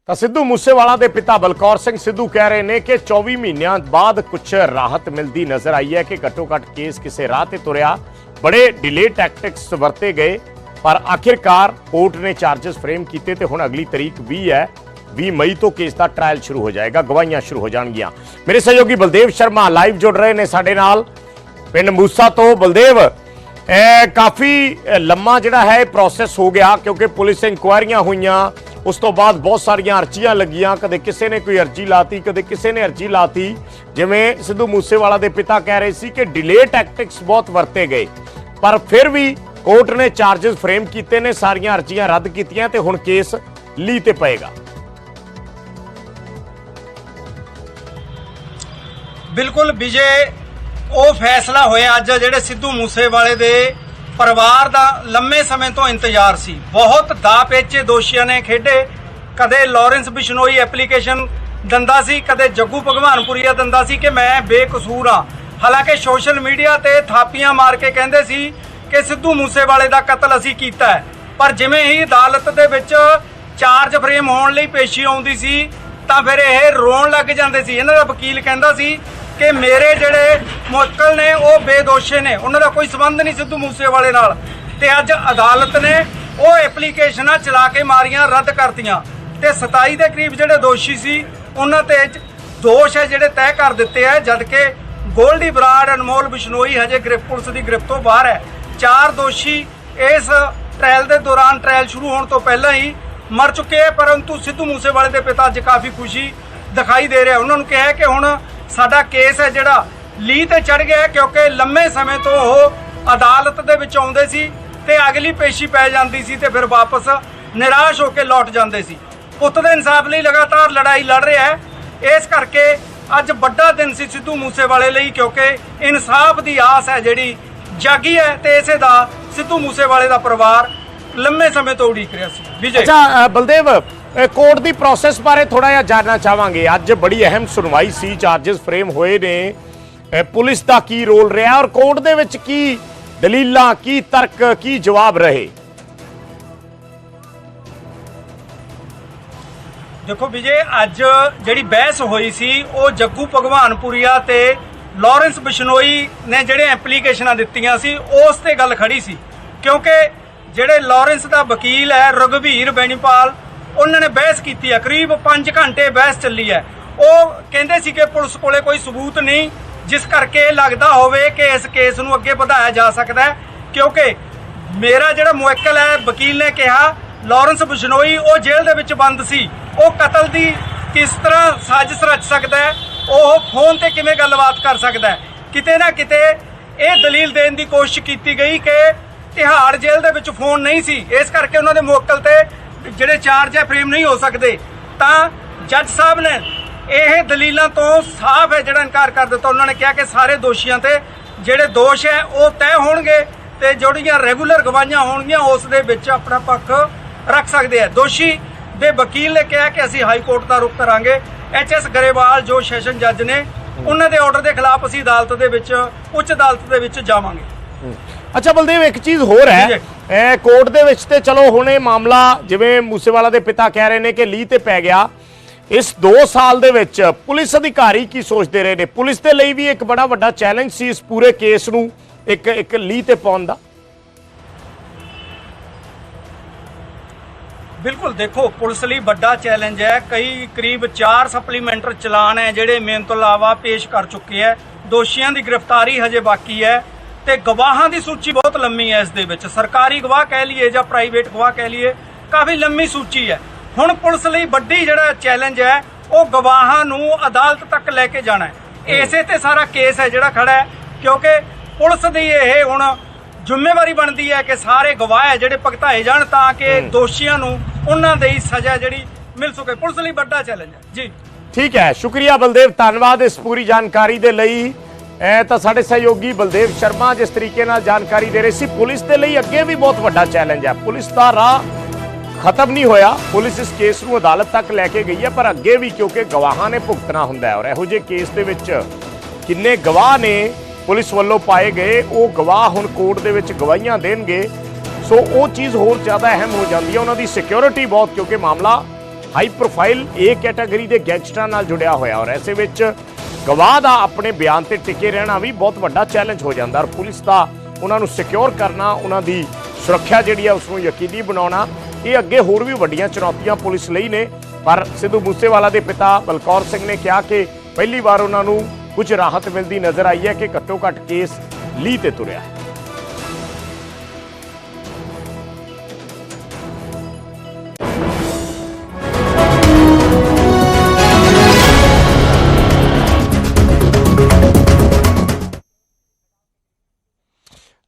ਤਾਂ ਸਿੱਧੂ ਮੂਸੇਵਾਲਾ ਦੇ ਪਿਤਾ ਬਲਕੌਰ ਸਿੰਘ ਸਿੱਧੂ ਕਹਿ ਰਹੇ ਨੇ ਕਿ 24 ਮਹੀਨਿਆਂ ਬਾਅਦ ਕੁਝ ਰਾਹਤ ਮਿਲਦੀ ਨਜ਼ਰ ਆਈ ਹੈ ਕਿ ਘੱਟੋ ਘੱਟ ਕੇਸ ਕਿਸੇ ਰਾਹ ਤੇ ਤੁਰਿਆ। ਬੜੇ ਡਿਲੇ ਟੈਕਟਿਕਸ ਵਰਤੇ ਗਏ, ਪਰ ਆਖਿਰਕਾਰ ਕੋਰਟ ਨੇ ਚਾਰजेस ਫਰੇਮ ਕੀਤੇ ਤੇ ਹੁਣ ਅਗਲੀ ਤਰੀਕ 20 ਹੈ। 20 ਮਈ ਤੋਂ ਕੇਸ ਦਾ ਟ੍ਰਾਇਲ ਸ਼ੁਰੂ ਹੋ ਜਾਏਗਾ, ਗਵਾਹੀਆਂ ਸ਼ੁਰੂ ਹੋ ਜਾਣਗੀਆਂ। ਮੇਰੇ ਸਹਿਯੋਗੀ ਬਲਦੇਵ ਸ਼ਰਮਾ ਲਾਈਵ ਜੁੜ ਰਹੇ ਨੇ ਸਾਡੇ ਨਾਲ। ਪਿੰਡ ਮੂਸਾ ਤੋਂ ਬਲਦੇਵ, ਇਹ ਕਾਫੀ ਲੰਮਾ ਜਿਹੜਾ ਹੈ ਪ੍ਰੋਸੈਸ ਹੋ ਗਿਆ ਕਿਉਂਕਿ ਪੁਲਿਸ ਇਨਕੁਆਇਰੀਆਂ ਹੋਈਆਂ। ਉਸ ਤੋਂ ਬਾਅਦ ਬਹੁਤ ਸਾਰੀਆਂ ਅਰਜ਼ੀਆਂ ਲੱਗੀਆਂ, ਕਦੇ ਕਿਸੇ ਨੇ ਕੋਈ ਅਰਜ਼ੀ ਲਾਤੀ, ਕਦੇ ਕਿਸੇ ਨੇ ਅਰਜ਼ੀ ਲਾਤੀ। ਜਿਵੇਂ ਸਿੱਧੂ ਮੂਸੇਵਾਲਾ ਦੇ ਪਿਤਾ ਕਹਿ ਰਹੇ ਸੀ ਕਿ ਡਿਲੇ ਟੈਕਟਿਕਸ ਬਹੁਤ ਵਰਤੇ ਗਏ। ਪਰ ਫਿਰ ਵੀ ਕੋਰਟ ਨੇ ਚਾਰजेस ਫਰੇਮ ਕੀਤੇ ਨੇ, ਸਾਰੀਆਂ ਅਰਜ਼ੀਆਂ ਰੱਦ ਕੀਤੀਆਂ ਤੇ ਹੁਣ ਕੇਸ ਲੀ ਤੇ ਪਏਗਾ। ਬਿਲਕੁਲ, ਵਿਜੇ, ਉਹ ਫੈਸਲਾ ਹੋਇਆ ਅੱਜ ਜਿਹੜੇ ਸਿੱਧੂ ਮੂਸੇਵਾਲੇ ਦੇ ਪਰਿਵਾਰ ਦਾ ਲੰਮੇ ਸਮੇਂ ਤੋਂ ਇੰਤਜ਼ਾਰ ਸੀ। ਬਹੁਤ ਦਾ ਪੇਚੇ ਦੋਸ਼ੀਆਂ ਨੇ ਖੇਡੇ। ਕਦੇ ਲਾਰੈਂਸ ਬਿਸ਼ਨੋਈ ਐਪਲੀਕੇਸ਼ਨ ਦੰਦਾ ਸੀ, ਕਦੇ ਜੱਗੂ ਭਗਵਾਨਪੁਰੀਆ ਦੰਦਾ ਸੀ ਕਿ ਮੈਂ ਬੇਕਸੂਰ ਹਾਂ। ਹਾਲਾਂਕਿ ਸੋਸ਼ਲ ਮੀਡੀਆ ਤੇ ਥਾਪੀਆਂ ਮਾਰ ਕੇ ਕਹਿੰਦੇ ਸੀ ਕਿ ਸਿੱਧੂ ਮੂਸੇਵਾਲੇ ਦਾ ਕਤਲ ਅਸੀਂ ਕੀਤਾ ਹੈ। ਪਰ ਜਿਵੇਂ ਹੀ ਅਦਾਲਤ ਦੇ ਵਿੱਚ ਚਾਰਜ ਫਰੇਮ ਹੋਣ ਲਈ ਪੇਸ਼ੀ ਆਉਂਦੀ ਸੀ, ਤਾਂ ਫਿਰ ਇਹ ਰੋਣ ਲੱਗ ਜਾਂਦੇ ਸੀ। ਇਹਨਾਂ ਦਾ ਵਕੀਲ ਕਹਿੰਦਾ ਸੀ ਕਿ ਮੇਰੇ ਜਿਹੜੇ ਮੁਅੱਕਲ ਨੇ, ਉਹ ਬੇਦੋਸ਼ੇ ਨੇ। ਉਹਨਾਂ ਦਾ ਕੋਈ ਸਬੰਧ ਨਹੀਂ ਸਿੱਧੂ ਮੂਸੇਵਾਲੇ ਨਾਲ। ਤੇ ਅੱਜ ਅਦਾਲਤ ਨੇ ਉਹ ਐਪਲੀਕੇਸ਼ਨਾਂ ਚਲਾ ਕੇ ਮਾਰੀਆਂ, ਰੱਦ ਕਰਤੀਆਂ। ਤੇ 27 ਦੇ ਕਰੀਬ ਜਿਹੜੇ ਦੋਸ਼ੀ ਸੀ, ਉਹਨਾਂ ਤੇ ਦੋਸ਼ ਹੈ ਜਿਹੜੇ ਤੈਅ ਕਰ ਦਿੱਤੇ ਆ ਜਦ ਕਿ ਗੋਲਡੀ ਬਰਾੜ, ਅਨਮੋਲ ਬਿਸ਼ਨੋਈ ਹਜੇ ਗ੍ਰਿਫ ਪੁਲਿਸ ਦੀ ਗ੍ਰਿਫਤ ਤੋਂ ਬਾਹਰ ਹੈ। ਚਾਰ ਦੋਸ਼ੀ ਇਸ ਟ੍ਰਾਇਲ ਦੇ ਦੌਰਾਨ ਟ੍ਰਾਇਲ ਸ਼ੁਰੂ ਹੋਣ ਤੋਂ ਪਹਿਲਾਂ ਹੀ ਮਰ ਚੁੱਕੇ ਹੈ, ਪਰੰਤੂ ਸਿੱਧੂ ਮੂਸੇਵਾਲੇ ਦੇ ਪਿਤਾ ਅੱਜ ਕਾਫੀ ਖੁਸ਼ੀ ਦਿਖਾਈ ਦੇ ਰਿਹਾ। ਉਹਨਾਂ ਨੂੰ ਕਿਹਾ ਕਿ ਹੁਣ ਸਾਡਾ ਕੇਸ ਹੈ ਜਿਹੜਾ ਲੀ ਤੇ ਚੜ ਗਿਆ ਕਿਉਂਕਿ ਲੰਮੇ ਸਮੇਂ ਤੋਂ ਉਹ ਅਦਾਲਤ ਦੇ ਵਿੱਚ ਆਉਂਦੇ ਸੀ ਤੇ ਅਗਲੀ ਪੇਸ਼ੀ ਪੈ ਜਾਂਦੀ ਸੀ ਤੇ ਫਿਰ ਵਾਪਸ ਨਿਰਾਸ਼ ਹੋ ਕੇ ਲੌਟ ਜਾਂਦੇ ਸੀ। ਪੁੱਤ ਦੇ ਇਨਸਾਫ ਲਈ ਲਗਾਤਾਰ ਲੜਾਈ ਲੜ ਰਿਹਾ ਹੈ। ਇਸ ਕਰਕੇ ਅੱਜ ਵੱਡਾ ਦਿਨ ਸੀ ਸਿੱਧੂ ਮੂਸੇਵਾਲੇ ਲਈ ਕਿਉਂਕਿ ਇਨਸਾਫ ਦੀ ਆਸ ਹੈ ਜਿਹੜੀ ਜਾਗੀ ਹੈ ਤੇ ਇਸੇ ਦਾ ਸਿੱਧੂ ਮੂਸੇਵਾਲੇ ਦਾ ਪਰਿਵਾਰ ਲੰਮੇ ਸਮੇਂ ਤੋਂ ਉਡੀਕ ਰਿਹਾ ਸੀ। ਵਿਜੇ। ਅੱਛਾ ਬਲਦੇਵ ਕੋਰਟ ਦੀ ਪ੍ਰੋਸੈਸ ਬਾਰੇ ਥੋੜਾ ਜਿਹਾ ਜਾਣਨਾ ਚਾਹਾਂਗੇ। ਅੱਜ ਬੜੀ ਅਹਿਮ ਸੁਣਵਾਈ ਸੀ ਚਾਰजेस ਫਰੇਮ ਹੋਏ ਨੇ। ਪੁਲਿਸ ਦਾ ਕੀ ਰੋਲ ਰਿਹਾ ਔਰ ਕੋਰਟ ਦੇ ਵਿੱਚ ਕੀ ਦਲੀਲਾਂ, ਕੀ ਤਰਕ, ਕੀ ਜਵਾਬ ਰਹੇ? ਦੇਖੋ ਵਿਜੇ, ਅੱਜ ਜਿਹੜੀ ਬਹਿਸ ਹੋਈ ਸੀ, ਉਹ ਜੱਗੂ ਭਗਵਾਨਪੁਰੀਆ ਤੇ ਲਾਰੈਂਸ ਬਿਸ਼ਨੋਈ ਨੇ ਜਿਹੜੇ ਐਪਲੀਕੇਸ਼ਨਾਂ ਦਿੱਤੀਆਂ ਸੀ, ਉਸ ਤੇ ਗੱਲ ਖੜੀ ਸੀ। ਕਿਉਂਕਿ ਜਿਹੜੇ ਲਾਰੈਂਸ ਦਾ ਵਕੀਲ ਹੈ ਰਗਵੀਰ ਬੈਣੀਪਾਲ ਉਹਨਾਂ ਨੇ ਬਹਿਸ ਕੀਤੀ ਹੈ। ਕਰੀਬ 5 ਘੰਟੇ ਬਹਿਸ ਚੱਲੀ ਹੈ। ਉਹ ਕਹਿੰਦੇ ਸੀ ਕਿ ਪੁਲਿਸ ਕੋਲੇ ਕੋਈ ਸਬੂਤ ਨਹੀਂ, ਜਿਸ ਕਰਕੇ ਲੱਗਦਾ ਹੋਵੇ ਕਿ ਇਸ ਕੇਸ ਨੂੰ ਅੱਗੇ ਵਧਾਇਆ ਜਾ ਸਕਦਾ ਹੈ। ਕਿਉਂਕਿ ਮੇਰਾ ਜਿਹੜਾ ਮੁਵੱਕਲ ਹੈ, ਵਕੀਲ ਨੇ ਕਿਹਾ, ਲਾਰੈਂਸ ਬਿਸ਼ਨੋਈ ਉਹ ਜੇਲ੍ਹ ਦੇ ਵਿੱਚ ਬੰਦ ਸੀ। ਉਹ ਕਤਲ ਦੀ ਕਿਸ ਤਰ੍ਹਾਂ ਸਾਜ਼ਿਸ਼ ਰਚ ਸਕਦਾ ਹੈ, ਉਹ ਫੋਨ ਤੇ ਕਿਵੇਂ ਗੱਲਬਾਤ ਕਰ ਸਕਦਾ ਹੈ? ਕਿਤੇ ਨਾ ਕਿਤੇ ਇਹ ਦਲੀਲ ਦੇਣ ਦੀ ਕੋਸ਼ਿਸ਼ ਕੀਤੀ ਗਈ ਕਿ ਤਿਹਾੜ ਜੇਲ੍ਹ ਦੇ ਵਿੱਚ ਫੋਨ ਨਹੀਂ ਸੀ। ਇਸ ਕਰਕੇ ਉਹਨਾਂ ਦੇ ਮੁਅੱਕਲ ਤੇ ਜਿਹੜੇ ਚਾਰਜ ਹੈ ਫਰੇਮ ਨਹੀਂ ਹੋ ਸਕਦੇ ਤਾਂ ਜੱਜ ਸਾਹਿਬ ਨੇ ਇਹ ਦਲੀਲਾਂ ਤੋਂ ਸਾਫ਼ ਹੈ ਜਿਹੜਾ ਇਨਕਾਰ ਕਰ ਦਿੱਤਾ। ਉਹਨਾਂ ਨੇ ਕਿਹਾ ਕਿ ਸਾਰੇ ਦੋਸ਼ੀਆਂ ਤੇ ਜਿਹੜੇ ਦੋਸ਼ ਹੈ ਉਹ ਤੈਅ ਹੋਣਗੇ ਤੇ ਜਿਹੜੀਆਂ ਰੈਗੂਲਰ ਗਵਾਹੀਆਂ ਹੋਣਗੀਆਂ ਉਸ ਦੇ ਵਿੱਚ ਆਪਣਾ ਪੱਖ ਰੱਖ ਸਕਦੇ ਆ ਦੋਸ਼ੀ ਦੇ ਵਕੀਲ ਨੇ ਕਿਹਾ ਕਿ ਅਸੀਂ ਹਾਈ ਕੋਰਟ ਦਾ ਰੁਖ ਕਰਾਂਗੇ ਐਚ ਐਸ ਗਰੇਵਾਲ ਜੋ ਸੈਸ਼ਨ ਜੱਜ ਨੇ ਉਹਨਾਂ ਦੇ ਆਰਡਰ ਦੇ ਖਿਲਾਫ ਅਸੀਂ ਅਦਾਲਤ ਦੇ ਵਿੱਚ ਉੱਚ ਅਦਾਲਤ ਦੇ ਵਿੱਚ ਜਾਵਾਂਗੇ। ਅੱਛਾ ਬਲਦੇਵ ਇੱਕ ਚੀਜ਼ ਹੋਰ ਹੈ। ਜੀ। ਕੋਰਟ ਦੇ ਵਿੱਚ ਤੇ ਚਲੋ ਹੁਣ ਇਹ ਮਾਮਲਾ ਜਿਵੇਂ ਮੂਸੇਵਾਲਾ ਦੇ ਪਿਤਾ ਕਹਿ ਰਹੇ ਨੇ ਕਿ ਲੀ ਤੇ ਪੈ ਗਿਆ। ਇਸ 2 ਸਾਲ ਦੇ ਵਿੱਚ ਪੁਲਿਸ ਅਧਿਕਾਰੀ ਕੀ ਸੋਚਦੇ ਰਹੇ ਨੇ? ਪੁਲਿਸ ਦੇ ਲਈ ਵੀ ਇੱਕ ਬੜਾ ਵੱਡਾ ਚੈਲੰਜ ਸੀ ਇਸ ਪੂਰੇ ਕੇਸ ਨੂੰ, ਇੱਕ ਇੱਕ ਲੀ ਤੇ ਪਾਉਣ ਦਾ। ਬਿਲਕੁਲ ਦੇਖੋ, ਪੁਲਿਸ ਲਈ ਵੱਡਾ ਚੈਲੰਜ ਹੈ। ਕਈ ਕਰੀਬ 4 ਸਪਲੀਮੈਂਟਰ ਚਲਾਨ ਹੈ ਜਿਹੜੇ ਮੇਨ ਤੋਂ ਇਲਾਵਾ ਪੇਸ਼ ਕਰ ਚੁੱਕੇ ਹੈ। ਦੋਸ਼ੀਆਂ ਦੀ ਗ੍ਰਿਫਤਾਰੀ ਹਜੇ ਬਾਕੀ ਹੈ। ਤੇ ਗਵਾਹਾਂ ਦੀ ਸੂਚੀ ਬਹੁਤ ਲੰਮੀ ਹੈ ਇਸ ਦੇ ਵਿੱਚ। ਸਰਕਾਰੀ ਗਵਾਹ ਕਹਿ ਲਈਏ ਜਾਂ ਪ੍ਰਾਈਵੇਟ ਗਵਾਹ ਕਹਿ ਲਈਏ ਕਾਫੀ ਲੰਮੀ ਸੂਚੀ ਹੈ। ਹੁਣ ਪੁਲਿਸ ਲਈ ਵੱਡੀ ਜਿਹੜਾ ਚੈਲੰਜ ਹੈ ਉਹ ਗਵਾਹਾਂ ਨੂੰ ਅਦਾਲਤ ਤੱਕ ਲੈ ਕੇ ਜਾਣਾ ਹੈ। ਇਸੇ ਤੇ ਸਾਰਾ ਕੇਸ ਹੈ ਜਿਹੜਾ ਖੜਾ ਹੈ ਕਿਉਂਕਿ ਪੁਲਿਸ ਦੀ ਇਹ ਹੁਣ ਜ਼ਿੰਮੇਵਾਰੀ ਬਣਦੀ ਹੈ ਕਿ ਸਾਰੇ ਗਵਾਹ ਹੈ ਜਿਹੜੇ ਭਗਤਾਏ ਜਾਣ ਤਾਂ ਕਿ ਦੋਸ਼ੀਆਂ ਨੂੰ ਉਹਨਾਂ ਦੇ ਹੀ ਸਜ਼ਾ ਜਿਹੜੀ ਮਿਲ ਸਕੇ। ਪੁਲਿਸ ਲਈ ਵੱਡਾ ਚੈਲੰਜ ਹੈ। ਜੀ। ਠੀਕ ਹੈ ਸ਼ੁਕਰੀਆ ਬਲਦੇਵ ਧੰਨਵਾਦ ਇਸ ਪੂਰੀ ਜਾਣਕਾਰੀ ਦੇ ਲਈ। ਇਹ ਤਾਂ ਸਾਡੇ ਸਹਿਯੋਗੀ ਬਲਦੇਵ ਸ਼ਰਮਾ ਜਿਸ ਤਰੀਕੇ ਨਾਲ ਜਾਣਕਾਰੀ ਦੇ ਰਹੇ ਸੀ, ਪੁਲਿਸ ਦੇ ਲਈ ਅੱਗੇ ਵੀ ਬਹੁਤ ਵੱਡਾ ਚੈਲੰਜ ਹੈ ਪੁਲਿਸ ਦਾ ਰਾਹ ਖਤਮ ਨਹੀਂ ਹੋਇਆ। ਪੁਲਿਸ ਇਸ ਕੇਸ ਨੂੰ ਅਦਾਲਤ ਤੱਕ ਲੈ ਕੇ ਗਈ ਹੈ, ਪਰ ਅੱਗੇ ਵੀ ਕਿਉਂਕਿ ਗਵਾਹਾਂ ਨੇ ਭੁਗਤਣਾ ਹੁੰਦਾ ਹੈ ਔਰ ਇਹੋ ਜਿਹੇ ਕੇਸ ਦੇ ਵਿੱਚ ਕਿੰਨੇ ਗਵਾਹ ਨੇ ਪੁਲਿਸ ਵੱਲੋਂ ਪਾਏ ਗਏ, ਉਹ ਗਵਾਹ ਹੁਣ ਕੋਰਟ ਦੇ ਵਿੱਚ ਗਵਾਹੀਆਂ ਦੇਣਗੇ। ਸੋ ਉਹ ਚੀਜ਼ ਹੋਰ ਜ਼ਿਆਦਾ ਅਹਿਮ ਹੋ ਜਾਂਦੀ ਹੈ। ਉਹਨਾਂ ਦੀ ਸਿਕਿਉਰਿਟੀ ਬਹੁਤ ਕਿਉਂਕਿ ਮਾਮਲਾ ਹਾਈ ਪ੍ਰੋਫਾਈਲ ਏ ਕੈਟਾਗਰੀ ਦੇ ਗੈਂਗਸਟਰਾਂ ਨਾਲ ਜੁੜਿਆ ਹੋਇਆ ਔਰ ਐਸੇ ਵਿੱਚ ਗਵਾਹ ਦਾ ਆਪਣੇ ਬਿਆਨ ਤੇ ਟਿਕੇ ਰਹਿਣਾ ਵੀ ਬਹੁਤ ਵੱਡਾ ਚੈਲੰਜ ਹੋ ਜਾਂਦਾ ਔਰ ਪੁਲਿਸ ਦਾ ਉਹਨਾਂ ਨੂੰ ਸਿਕਿਉਰ ਕਰਨਾ, ਉਹਨਾਂ ਦੀ ਸੁਰੱਖਿਆ ਜਿਹੜੀ ਆ ਉਸ ਨੂੰ ਯਕੀਨੀ ਬਣਾਉਣਾ, ਇਹ ਅੱਗੇ ਹੋਰ ਵੀ ਵੱਡੀਆਂ ਚੁਣੌਤੀਆਂ ਪੁਲਿਸ ਲਈ ਨੇ। ਪਰ ਸਿੱਧੂ ਮੂਸੇਵਾਲਾ ਦੇ ਪਿਤਾ ਬਲਕੌਰ ਸਿੰਘ ਨੇ ਕਿਹਾ ਕਿ ਪਹਿਲੀ ਵਾਰ ਉਹਨਾਂ ਨੂੰ ਕੁਝ ਰਾਹਤ ਮਿਲਦੀ ਨਜ਼ਰ ਆਈ ਹੈ ਕਿ ਘੱਟੋ ਘੱਟ ਕੇਸ ਲੀ ਤੇ ਤੁਰਿਆ। ਹੈ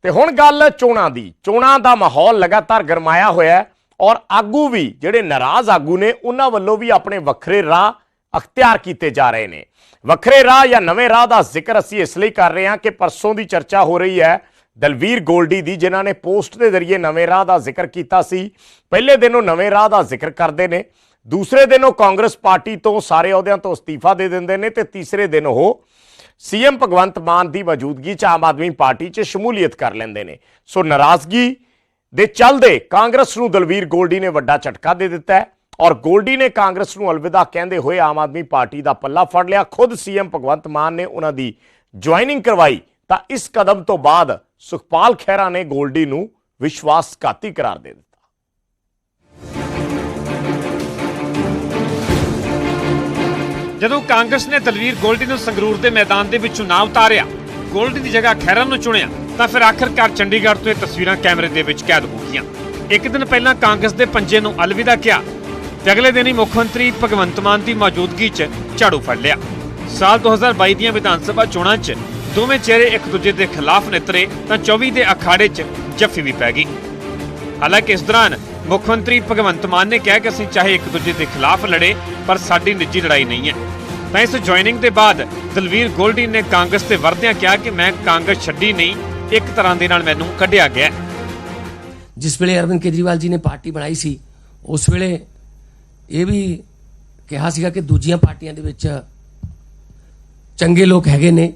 ਤੇ ਹੁਣ ਗੱਲ ਚੋਣਾਂ ਦੀ। ਚੋਣਾਂ ਦਾ ਮਾਹੌਲ ਲਗਾਤਾਰ ਗਰਮਾਇਆ ਹੋਇਆ ਔਰ ਆਗੂ ਵੀ, ਜਿਹੜੇ ਨਾਰਾਜ਼ ਆਗੂ ਨੇ, ਉਹਨਾਂ ਵੱਲੋਂ ਵੀ ਆਪਣੇ ਵੱਖਰੇ ਰਾਹ ਅਖਤਿਆਰ ਕੀਤੇ ਜਾ ਰਹੇ ਨੇ। ਵੱਖਰੇ ਰਾਹ ਜਾਂ ਨਵੇਂ ਰਾਹ ਦਾ ਜ਼ਿਕਰ ਅਸੀਂ ਇਸ ਲਈ ਕਰ ਰਹੇ ਹਾਂ ਕਿ ਪਰਸੋਂ ਦੀ ਚਰਚਾ ਹੋ ਰਹੀ ਹੈ ਦਲਵੀਰ ਗੋਲਡੀ ਦੀ, ਜਿਨ੍ਹਾਂ ਨੇ ਪੋਸਟ ਦੇ ਜ਼ਰੀਏ ਨਵੇਂ ਰਾਹ ਦਾ ਜ਼ਿਕਰ ਕੀਤਾ ਸੀ। ਪਹਿਲੇ ਦਿਨ ਉਹ ਨਵੇਂ ਰਾਹ ਦਾ ਜ਼ਿਕਰ ਕਰਦੇ ਨੇ। ਦੂਸਰੇ ਦਿਨ ਉਹ ਕਾਂਗਰਸ ਪਾਰਟੀ ਤੋਂ ਸਾਰੇ ਅਹੁਦਿਆਂ ਤੋਂ ਅਸਤੀਫਾ ਦੇ ਦਿੰਦੇ ਨੇ ਤੇ ਤੀਸਰੇ ਦਿਨ ਉਹ ਸੀਐਮ ਭਗਵੰਤ ਮਾਨ ਦੀ ਮੌਜੂਦਗੀ 'ਚ ਆਮ ਆਦਮੀ ਪਾਰਟੀ 'ਚ ਸ਼ਮੂਲੀਅਤ ਕਰ ਲੈਂਦੇ ਨੇ। ਸੋ ਨਾਰਾਜ਼ਗੀ ਦੇ ਚੱਲਦੇ ਕਾਂਗਰਸ ਨੂੰ ਦਲਵੀਰ ਗੋਲਡੀ ਨੇ ਵੱਡਾ ਝਟਕਾ ਦੇ ਦਿੱਤਾ ਔਰ ਗੋਲਡੀ ਨੇ ਕਾਂਗਰਸ ਨੂੰ ਅਲਵਿਦਾ ਕਹਿੰਦੇ ਹੋਏ ਆਮ ਆਦਮੀ ਪਾਰਟੀ ਦਾ ਪੱਲਾ ਫੜ ਲਿਆ। ਖੁਦ ਸੀਐਮ ਭਗਵੰਤ ਮਾਨ ਨੇ ਉਹਨਾਂ ਦੀ ਜੁਆਇਨਿੰਗ ਕਰਵਾਈ। ਤਾਂ ਇਸ ਕਦਮ ਤੋਂ ਬਾਅਦ ਸੁਖਪਾਲ ਖਹਿਰਾ ਨੇ ਗੋਲਡੀ ਨੂੰ ਵਿਸ਼ਵਾਸਘਾਤੀ ਕਰਾਰ ਦੇ ਦਿੱਤਾ। ਜਦੋਂ ਕਾਂਗਰਸ ਨੇ ਦਲਵੀਰ ਗੋਲਡੀ ਨੂੰ ਸੰਗਰੂਰ ਦੇ ਮੈਦਾਨ ਦੇ ਵਿੱਚੋਂ ਨਾ ਉਤਾਰਿਆ, ਗੋਲਡੀ ਦੀ ਜਗ੍ਹਾ ਖਹਿਰਾ ਨੂੰ ਚੁਣਿਆ, ਤਾਂ ਫਿਰ ਆਖਰਕਾਰ ਚੰਡੀਗੜ੍ਹ ਤੋਂ ਇਹ ਤਸਵੀਰਾਂ ਕੈਮਰੇ ਦੇ ਵਿੱਚ ਕੈਦ ਹੋ ਗਈਆਂ। ਇੱਕ ਦਿਨ ਪਹਿਲਾਂ ਕਾਂਗਰਸ ਦੇ ਪੰਜੇ ਨੂੰ ਅਲਵਿਦਾ ਕਿਹਾ, ਤੇ ਅਗਲੇ ਦਿਨ ਹੀ ਮੁੱਖ ਮੰਤਰੀ ਭਗਵੰਤ ਮਾਨ ਦੀ ਮੌਜੂਦਗੀ 'ਚ ਝਾੜੂ ਫੜ ਲਿਆ। ਸਾਲ 2022 ਦੀਆਂ ਵਿਧਾਨ ਸਭਾ ਚੋਣਾਂ 'ਚ ਦੋਵੇਂ ਚਿਹਰੇ ਇੱਕ ਦੂਜੇ ਦੇ ਖਿਲਾਫ ਨਿਤਰੇ, ਤਾਂ 24 ਦੇ ਅਖਾੜੇ 'ਚ ਜੱਫੀ ਵੀ ਪੈ ਗਈ। ਹਾਲਾਂਕਿ ਇਸ ਦੌਰਾਨ ਮੁੱਖ ਮੰਤਰੀ ਭਗਵੰਤ ਮਾਨ ਨੇ ਕਿਹਾ ਕਿ ਅਸੀਂ ਚਾਹੇ ਇੱਕ ਦੂਜੇ ਦੇ ਖਿਲਾਫ ਲੜੇ, ਪਰ ਸਾਡੀ ਨਿੱਜੀ ਲੜਾਈ ਨਹੀਂ ਹੈ। ਤਾਂ ਇਸ ਜੁਆਇਨਿੰਗ ਦੇ ਬਾਅਦ ਦਲਵੀਰ ਗੋਲਡੀ ਨੇ ਕਾਂਗਰਸ ਤੇ ਵਰਦਿਆਂ ਕਿਹਾ ਕਿ ਮੈਂ ਕਾਂਗਰਸ ਛੱਡੀ ਨਹੀਂ, ਇੱਕ ਤਰ੍ਹਾਂ ਦੇ ਨਾਲ ਮੈਨੂੰ ਕੱਢਿਆ ਗਿਆ ਜਿਸ ਵੇਲੇ ਅਰਵਿੰਦ ਕੇਜਰੀਵਾਲ ਜੀ ਨੇ ਪਾਰਟੀ ਬਣਾਈ ਸੀ, ਉਸ ਵੇਲੇ ਇਹ ਵੀ ਕਿਹਾ ਸੀਗਾ ਕਿ ਦੂਜੀਆਂ ਪਾਰਟੀਆਂ ਦੇ ਵਿੱਚ ਚੰਗੇ ਲੋਕ ਹੈਗੇ ਨੇ,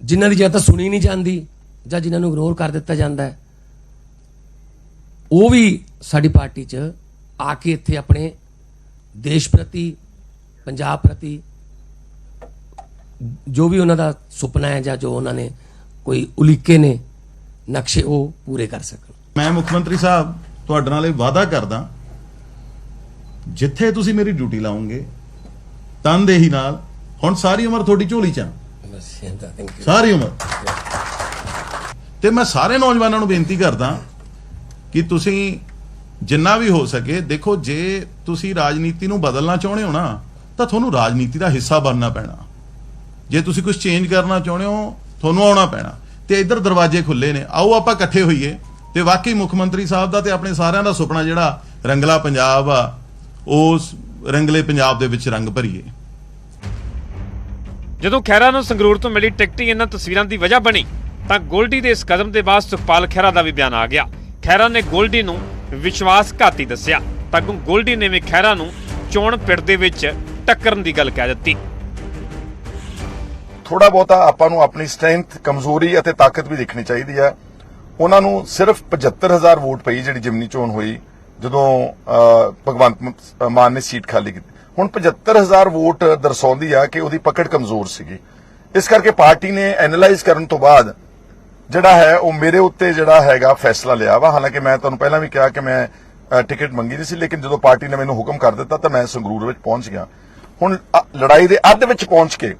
ਜਿਨ੍ਹਾਂ ਦੀ ਜਾਂ ਤਾਂ ਸੁਣੀ ਨਹੀਂ ਜਾਂਦੀ ਜਾਂ ਜਿਨ੍ਹਾਂ ਨੂੰ ਇਗਨੋਰ ਕਰ ਦਿੱਤਾ ਜਾਂਦਾ ਹੈ। ਉਹ ਵੀ ਸਾਡੀ ਪਾਰਟੀ 'ਚ ਆ ਕੇ ਇੱਥੇ ਆਪਣੇ ਦੇਸ਼ ਪ੍ਰਤੀ ਪੰਜਾਬ ਪ੍ਰਤੀ ਜੋ ਵੀ ਉਹਨਾਂ ਦਾ ਸੁਪਨਾ ਹੈ ਜਾਂ ਜੋ ਉਹਨਾਂ ਨੇ ਕੋਈ ਉਲੀਕੇ ਨੇ ਨਕਸ਼ੇ ਉਹ ਪੂਰੇ ਕਰ ਸਕਣ। ਮੈਂ ਮੁੱਖ ਮੰਤਰੀ ਸਾਹਿਬ ਤੁਹਾਡੇ ਨਾਲ ਇਹ ਵਾਅਦਾ ਕਰਦਾ ਜਿੱਥੇ ਤੁਸੀਂ ਮੇਰੀ ਡਿਊਟੀ ਲਾਉਂਗੇ ਤਨਦੇਹੀ ਨਾਲ ਹੁਣ ਸਾਰੀ ਉਮਰ ਤੁਹਾਡੀ ਝੋਲੀ ਚ ਆ। ਸਾਰੀ ਉਮਰ। ਤੇ ਮੈਂ ਸਾਰੇ ਨੌਜਵਾਨਾਂ ਨੂੰ ਬੇਨਤੀ ਕਰਦਾ ਕਿ ਤੁਸੀਂ ਜਿੰਨਾ ਵੀ ਹੋ ਸਕੇ, ਦੇਖੋ, ਜੇ ਤੁਸੀਂ ਰਾਜਨੀਤੀ ਨੂੰ ਬਦਲਣਾ ਚਾਹੁੰਦੇ ਹੋ ਨਾ, ਤਾਂ ਤੁਹਾਨੂੰ ਰਾਜਨੀਤੀ ਦਾ ਹਿੱਸਾ ਬਣਨਾ ਪੈਣਾ। ਜੇ ਤੁਸੀਂ ਕੁਝ ਚੇਂਜ ਕਰਨਾ ਚਾਹੁੰਦੇ ਹੋ, ਤੁਹਾਨੂੰ ਆਉਣਾ ਪੈਣਾ। ਤੇ ਇੱਧਰ ਦਰਵਾਜ਼ੇ ਖੁੱਲੇ ਨੇ। ਆਓ, ਆਪਾਂ ਇਕੱਠੇ ਹੋਈਏ। ਤੇ ਵਾਕਈ ਮੁੱਖ ਮੰਤਰੀ ਸਾਹਿਬ ਦਾ ਤੇ ਆਪਣੇ ਸਾਰਿਆਂ ਦਾ ਸੁਪਨਾ ਜਿਹੜਾ ਰੰਗਲਾ ਪੰਜਾਬ ਆ, ਉਸ ਰੰਗਲੇ ਪੰਜਾਬ ਦੇ ਵਿੱਚ ਰੰਗ ਭਰੀਏ। ਜਦੋਂ ਖਹਿਰਾ ਨੂੰ ਸੰਗਰੂਰ ਤੋਂ ਮਿਲੀ ਟਿਕਟ ਹੀ ਇਹਨਾਂ ਤਸਵੀਰਾਂ ਦੀ ਵਜ੍ਹਾ ਬਣੀ, ਤਾਂ ਗੋਲਡੀ ਦੇ ਇਸ ਕਦਮ ਦੇ ਬਾਅਦ ਸੁਖਪਾਲ ਖਹਿਰਾ ਦਾ ਵੀ ਬਿਆਨ ਆ ਗਿਆ। ਖਹਿਰਾ ਨੇ ਗੋਲਡੀ ਨੂੰ ਵਿਸ਼ਵਾਸਘਾਤੀ ਦੱਸਿਆ। ਤਾਂ ਗੋਲਡੀ ਨੇ ਵੀ ਖਹਿਰਾ ਨੂੰ ਚੋਣ ਪਿੜ ਦੇ ਵਿੱਚ ਟੱਕਰਨ ਦੀ ਗੱਲ ਕਹਿ ਦਿੱਤੀ। ਥੋੜਾ ਬਹੁਤਾ ਆਪਾਂ ਨੂੰ ਆਪਣੀ ਸਟਰੈਂਥ ਕਮਜ਼ੋਰੀ ਅਤੇ ਤਾਕਤ ਵੀ ਦੇਖਣੀ ਚਾਹੀਦੀ ਹੈ। ਉਹਨਾਂ ਨੂੰ ਸਿਰਫ 75000 ਵੋਟ ਪਈ ਜਿਹੜੀ ਜਿਮਨੀ ਚੋਣ ਹੋਈ ਜਦੋਂ ਅਹ, ਭਗਵੰਤ ਮਾਨ ਨੇ ਸੀਟ ਖਾਲੀ ਕੀਤੀ। ਹੁਣ 75000 ਵੋਟ ਦਰਸਾਉਂਦੀ ਆ ਕਿ ਉਹਦੀ ਪਕੜ ਕਮਜ਼ੋਰ ਸੀਗੀ। ਇਸ ਕਰਕੇ ਪਾਰਟੀ ਨੇ ਐਨਾਲਾਈਜ਼ ਕਰਨ ਤੋਂ ਬਾਅਦ ਜਿਹੜਾ ਹੈ, ਉਹ ਮੇਰੇ ਉੱਤੇ ਜਿਹੜਾ ਹੈਗਾ ਫੈਸਲਾ ਲਿਆ ਵਾ। ਹਾਲਾਂਕਿ ਮੈਂ ਤੁਹਾਨੂੰ ਪਹਿਲਾਂ ਵੀ ਕਿਹਾ ਕਿ ਮੈਂ ਟਿਕਟ ਮੰਗੀ ਨਹੀਂ ਸੀ, ਲੇਕਿਨ ਜਦੋਂ ਪਾਰਟੀ ਨੇ ਮੈਨੂੰ ਹੁਕਮ ਕਰ ਦਿੱਤਾ, ਤਾਂ ਮੈਂ ਸੰਗਰੂਰ ਵਿੱਚ ਪਹੁੰਚ ਗਿਆ। ਹੁਣ ਲੜਾਈ ਦੇ ਅੱਧ ਵਿੱਚ ਪਹੁੰਚ ਕੇ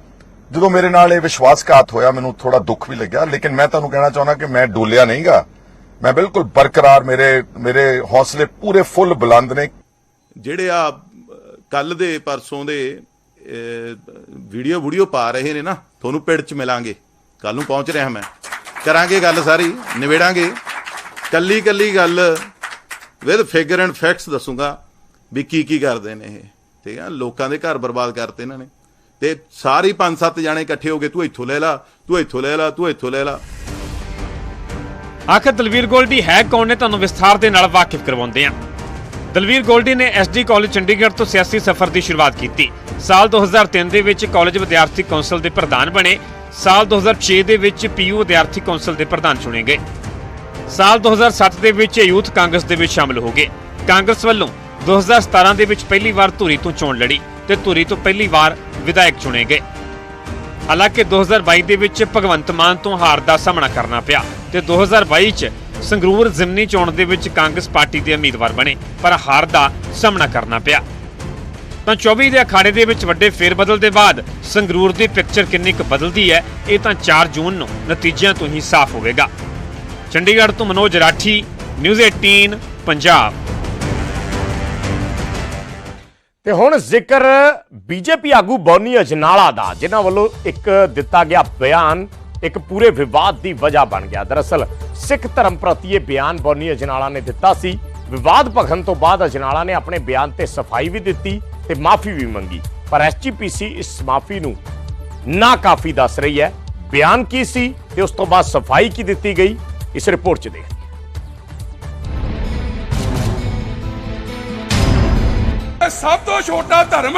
ਜਦੋਂ ਮੇਰੇ ਨਾਲ ਇਹ ਵਿਸ਼ਵਾਸਘਾਤ ਹੋਇਆ, ਮੈਨੂੰ ਥੋੜਾ ਦੁੱਖ ਵੀ ਲੱਗਿਆ। ਲੇਕਿਨ ਮੈਂ ਤੁਹਾਨੂੰ ਕਹਿਣਾ ਚਾਹੁੰਦਾ ਕਿ ਮੈਂ ਡੋਲਿਆ ਨਹੀਂਗਾ। ਮੈਂ ਬਿਲਕੁਲ ਬਰਕਰਾਰ ਮੇਰੇ ਮੇਰੇ ਹੌਸਲੇ ਪੂਰੇ ਫੁੱਲ ਬੁਲੰਦ ਨੇ। ਜਿਹੜੇ ਆ ਕੱਲ ਦੇ ਪਰਸੋਂ ਦੇ ਵੀਡੀਓ ਵੀਡੀਓ ਪਾ ਰਹੇ ਨੇ ਨਾ, ਤੁਹਾਨੂੰ ਪਿੜ ਚ ਮਿਲਾਂਗੇ। ਕੱਲ ਨੂੰ ਪਹੁੰਚ ਰਿਹਾ ਮੈਂ। ਕਰਾਂਗੇ ਗੱਲ ਸਾਰੀ, ਨਿਬੇੜਾਂਗੇ। ਕੱਲੀ ਕੱਲੀ ਗੱਲ ਵਿਦ ਫਿਗਰ ਐਂਡ ਫੈਕਟਸ ਦੱਸੂਗਾ ਵੀ ਕੀ ਕੀ ਕਰਦੇ ਨੇ ਇਹ। ਠੀਕ ਆ? ਲੋਕਾਂ ਦੇ ਘਰ ਬਰਬਾਦ ਕਰਤੇ ਇਹਨਾਂ ਨੇ। ਤੇ ਸਾਰੇ ਪੰਜ ਸੱਤ ਜਾਣੇ ਇਕੱਠੇ ਹੋ ਕੇ ਤੂੰ ਇੱਥੋਂ ਲੈ ਲਾ, ਤੂੰ ਇੱਥੋਂ ਲੈ ਲਾ, ਤੂੰ ਇੱਥੋਂ ਲੈ ਲਾ। ਆਖਰ ਦਲਵੀਰ ਗੋਲਡੀ ਹੈ ਕੌਣ ਨੇ? ਤੁਹਾਨੂੰ ਵਿਸਥਾਰ ਦੇ ਨਾਲ ਵਾਕਿਫ ਕਰਵਾਉਂਦੇ ਆ ਦਲਵੀਰ ਗੋਲਡੀ ਨੇ ਐਸਡੀ ਕਾਲਜ ਚੰਡੀਗੜ੍ਹ ਤੋਂ ਸਿਆਸੀ ਸਫ਼ਰ ਦੀ ਸ਼ੁਰੂਆਤ ਕੀਤੀ। ਸਾਲ 2003 ਦੇ ਵਿੱਚ ਕਾਲਜ ਵਿਦਿਆਰਥੀ ਕੌਂਸਲ ਦੇ ਪ੍ਰਧਾਨ ਬਣੇ। ਸਾਲ 2006 ਦੇ ਵਿੱਚ ਪੀਯੂ ਵਿਦਿਆਰਥੀ ਕੌਂਸਲ ਦੇ ਪ੍ਰਧਾਨ ਚੁਣੇ ਗਏ। ਸਾਲ 2007 ਦੇ ਵਿੱਚ ਯੂਥ ਕਾਂਗਰਸ ਦੇ ਵਿੱਚ ਸ਼ਾਮਲ ਹੋ ਗਏ। ਕਾਂਗਰਸ ਵੱਲੋਂ 2017 ਦੇ ਵਿੱਚ ਪਹਿਲੀ ਵਾਰ ਧੂਰੀ ਤੋਂ ਚੋਣ ਲੜੀ ਤੇ ਧੂਰੀ ਤੋਂ ਪਹਿਲੀ ਵਾਰ ਵਿਧਾਇਕ ਚੁਣੇ ਗਏ। ਹਾਲਾਂਕਿ 2022 ਦੇ ਵਿੱਚ ਭਗਵੰਤ ਮਾਨ ਤੋਂ ਹਾਰ ਦਾ ਸਾਹਮਣਾ ਕਰਨਾ ਪਿਆ ਤੇ 2022 ਚ ਸੰਗਰੂਰ ਜ਼ਿਮਨੀ ਚੋਣ ਦੇ ਵਿੱਚ ਕਾਂਗਰਸ ਪਾਰਟੀ ਦੇ ਉਮੀਦਵਾਰ ਬਣੇ, ਪਰ ਹਾਰ ਦਾ ਸਾਹਮਣਾ ਕਰਨਾ ਪਿਆ। ਤਾਂ 24 ਦੇ ਅਖਾੜੇ ਦੇ ਵਿੱਚ ਵੱਡੇ ਫੇਰਬਦਲ ਦੇ ਬਾਅਦ ਸੰਗਰੂਰ ਦੀ ਪਿਕਚਰ ਕਿੰਨੀ ਕੁ ਬਦਲਦੀ ਹੈ, ਇਹ ਤਾਂ 4 ਜੂਨ ਨੂੰ ਨਤੀਜਿਆਂ ਤੋਂ ਹੀ ਸਾਫ਼ ਹੋਵੇਗਾ। ਚੰਡੀਗੜ੍ਹ ਤੋਂ ਮਨੋਜ ਰਾਠੀ ਨਿਊਜ਼ 18 ਪੰਜਾਬ। ਤੇ ਹੁਣ ਜ਼ਿਕਰ ਬੀਜੇਪੀ ਆਗੂ ਬੌਨੀ ਅਜਨਾਲਾ ਦਾ, ਜਿਨ੍ਹਾਂ ਵੱਲੋਂ ਇੱਕ ਦਿੱਤਾ ਗਿਆ ਬਿਆਨ, ਇੱਕ ਪੂਰੇ ਵਿਵਾਦ ਦੀ ਵਜ੍ਹਾ ਬਣ ਗਿਆ। ਦਰਅਸਲ, ਸਿੱਖ ਧਰਮ ਪ੍ਰਤੀ ਇਹ ਬਿਆਨ ਬੌਨੀ ਅਜਨਾਲਾ ਨੇ ਦਿੱਤਾ ਸੀ। ਵਿਵਾਦ ਭਖਣ ਤੋਂ ਬਾਅਦ ਅਜਨਾਲਾ ਨੇ ਆਪਣੇ ਬਿਆਨ ਤੇ ਸਫ਼ਾਈ ਵੀ ਦਿੱਤੀ। ਤੇ ਮਾਫੀ ਵੀ ਮੰਗੀ। ਪਰ ਐਸਜੀਪੀਸੀ ਇਸ ਮਾਫੀ ਨੂੰ ਨਾ ਕਾਫੀ ਦੱਸ ਰਹੀ ਹੈ। ਬਿਆਨ ਕੀ ਸੀ ਤੇ ਉਸ ਤੋਂ ਬਾਅਦ ਸਫ਼ਾਈ ਕੀ ਦਿੱਤੀ ਗਈ ਇਸ ਰਿਪੋਰਟ 'ਚ ਦੇਖਦੇ ਹਾਂ। ਸਭ ਤੋਂ ਛੋਟਾ ਧਰਮ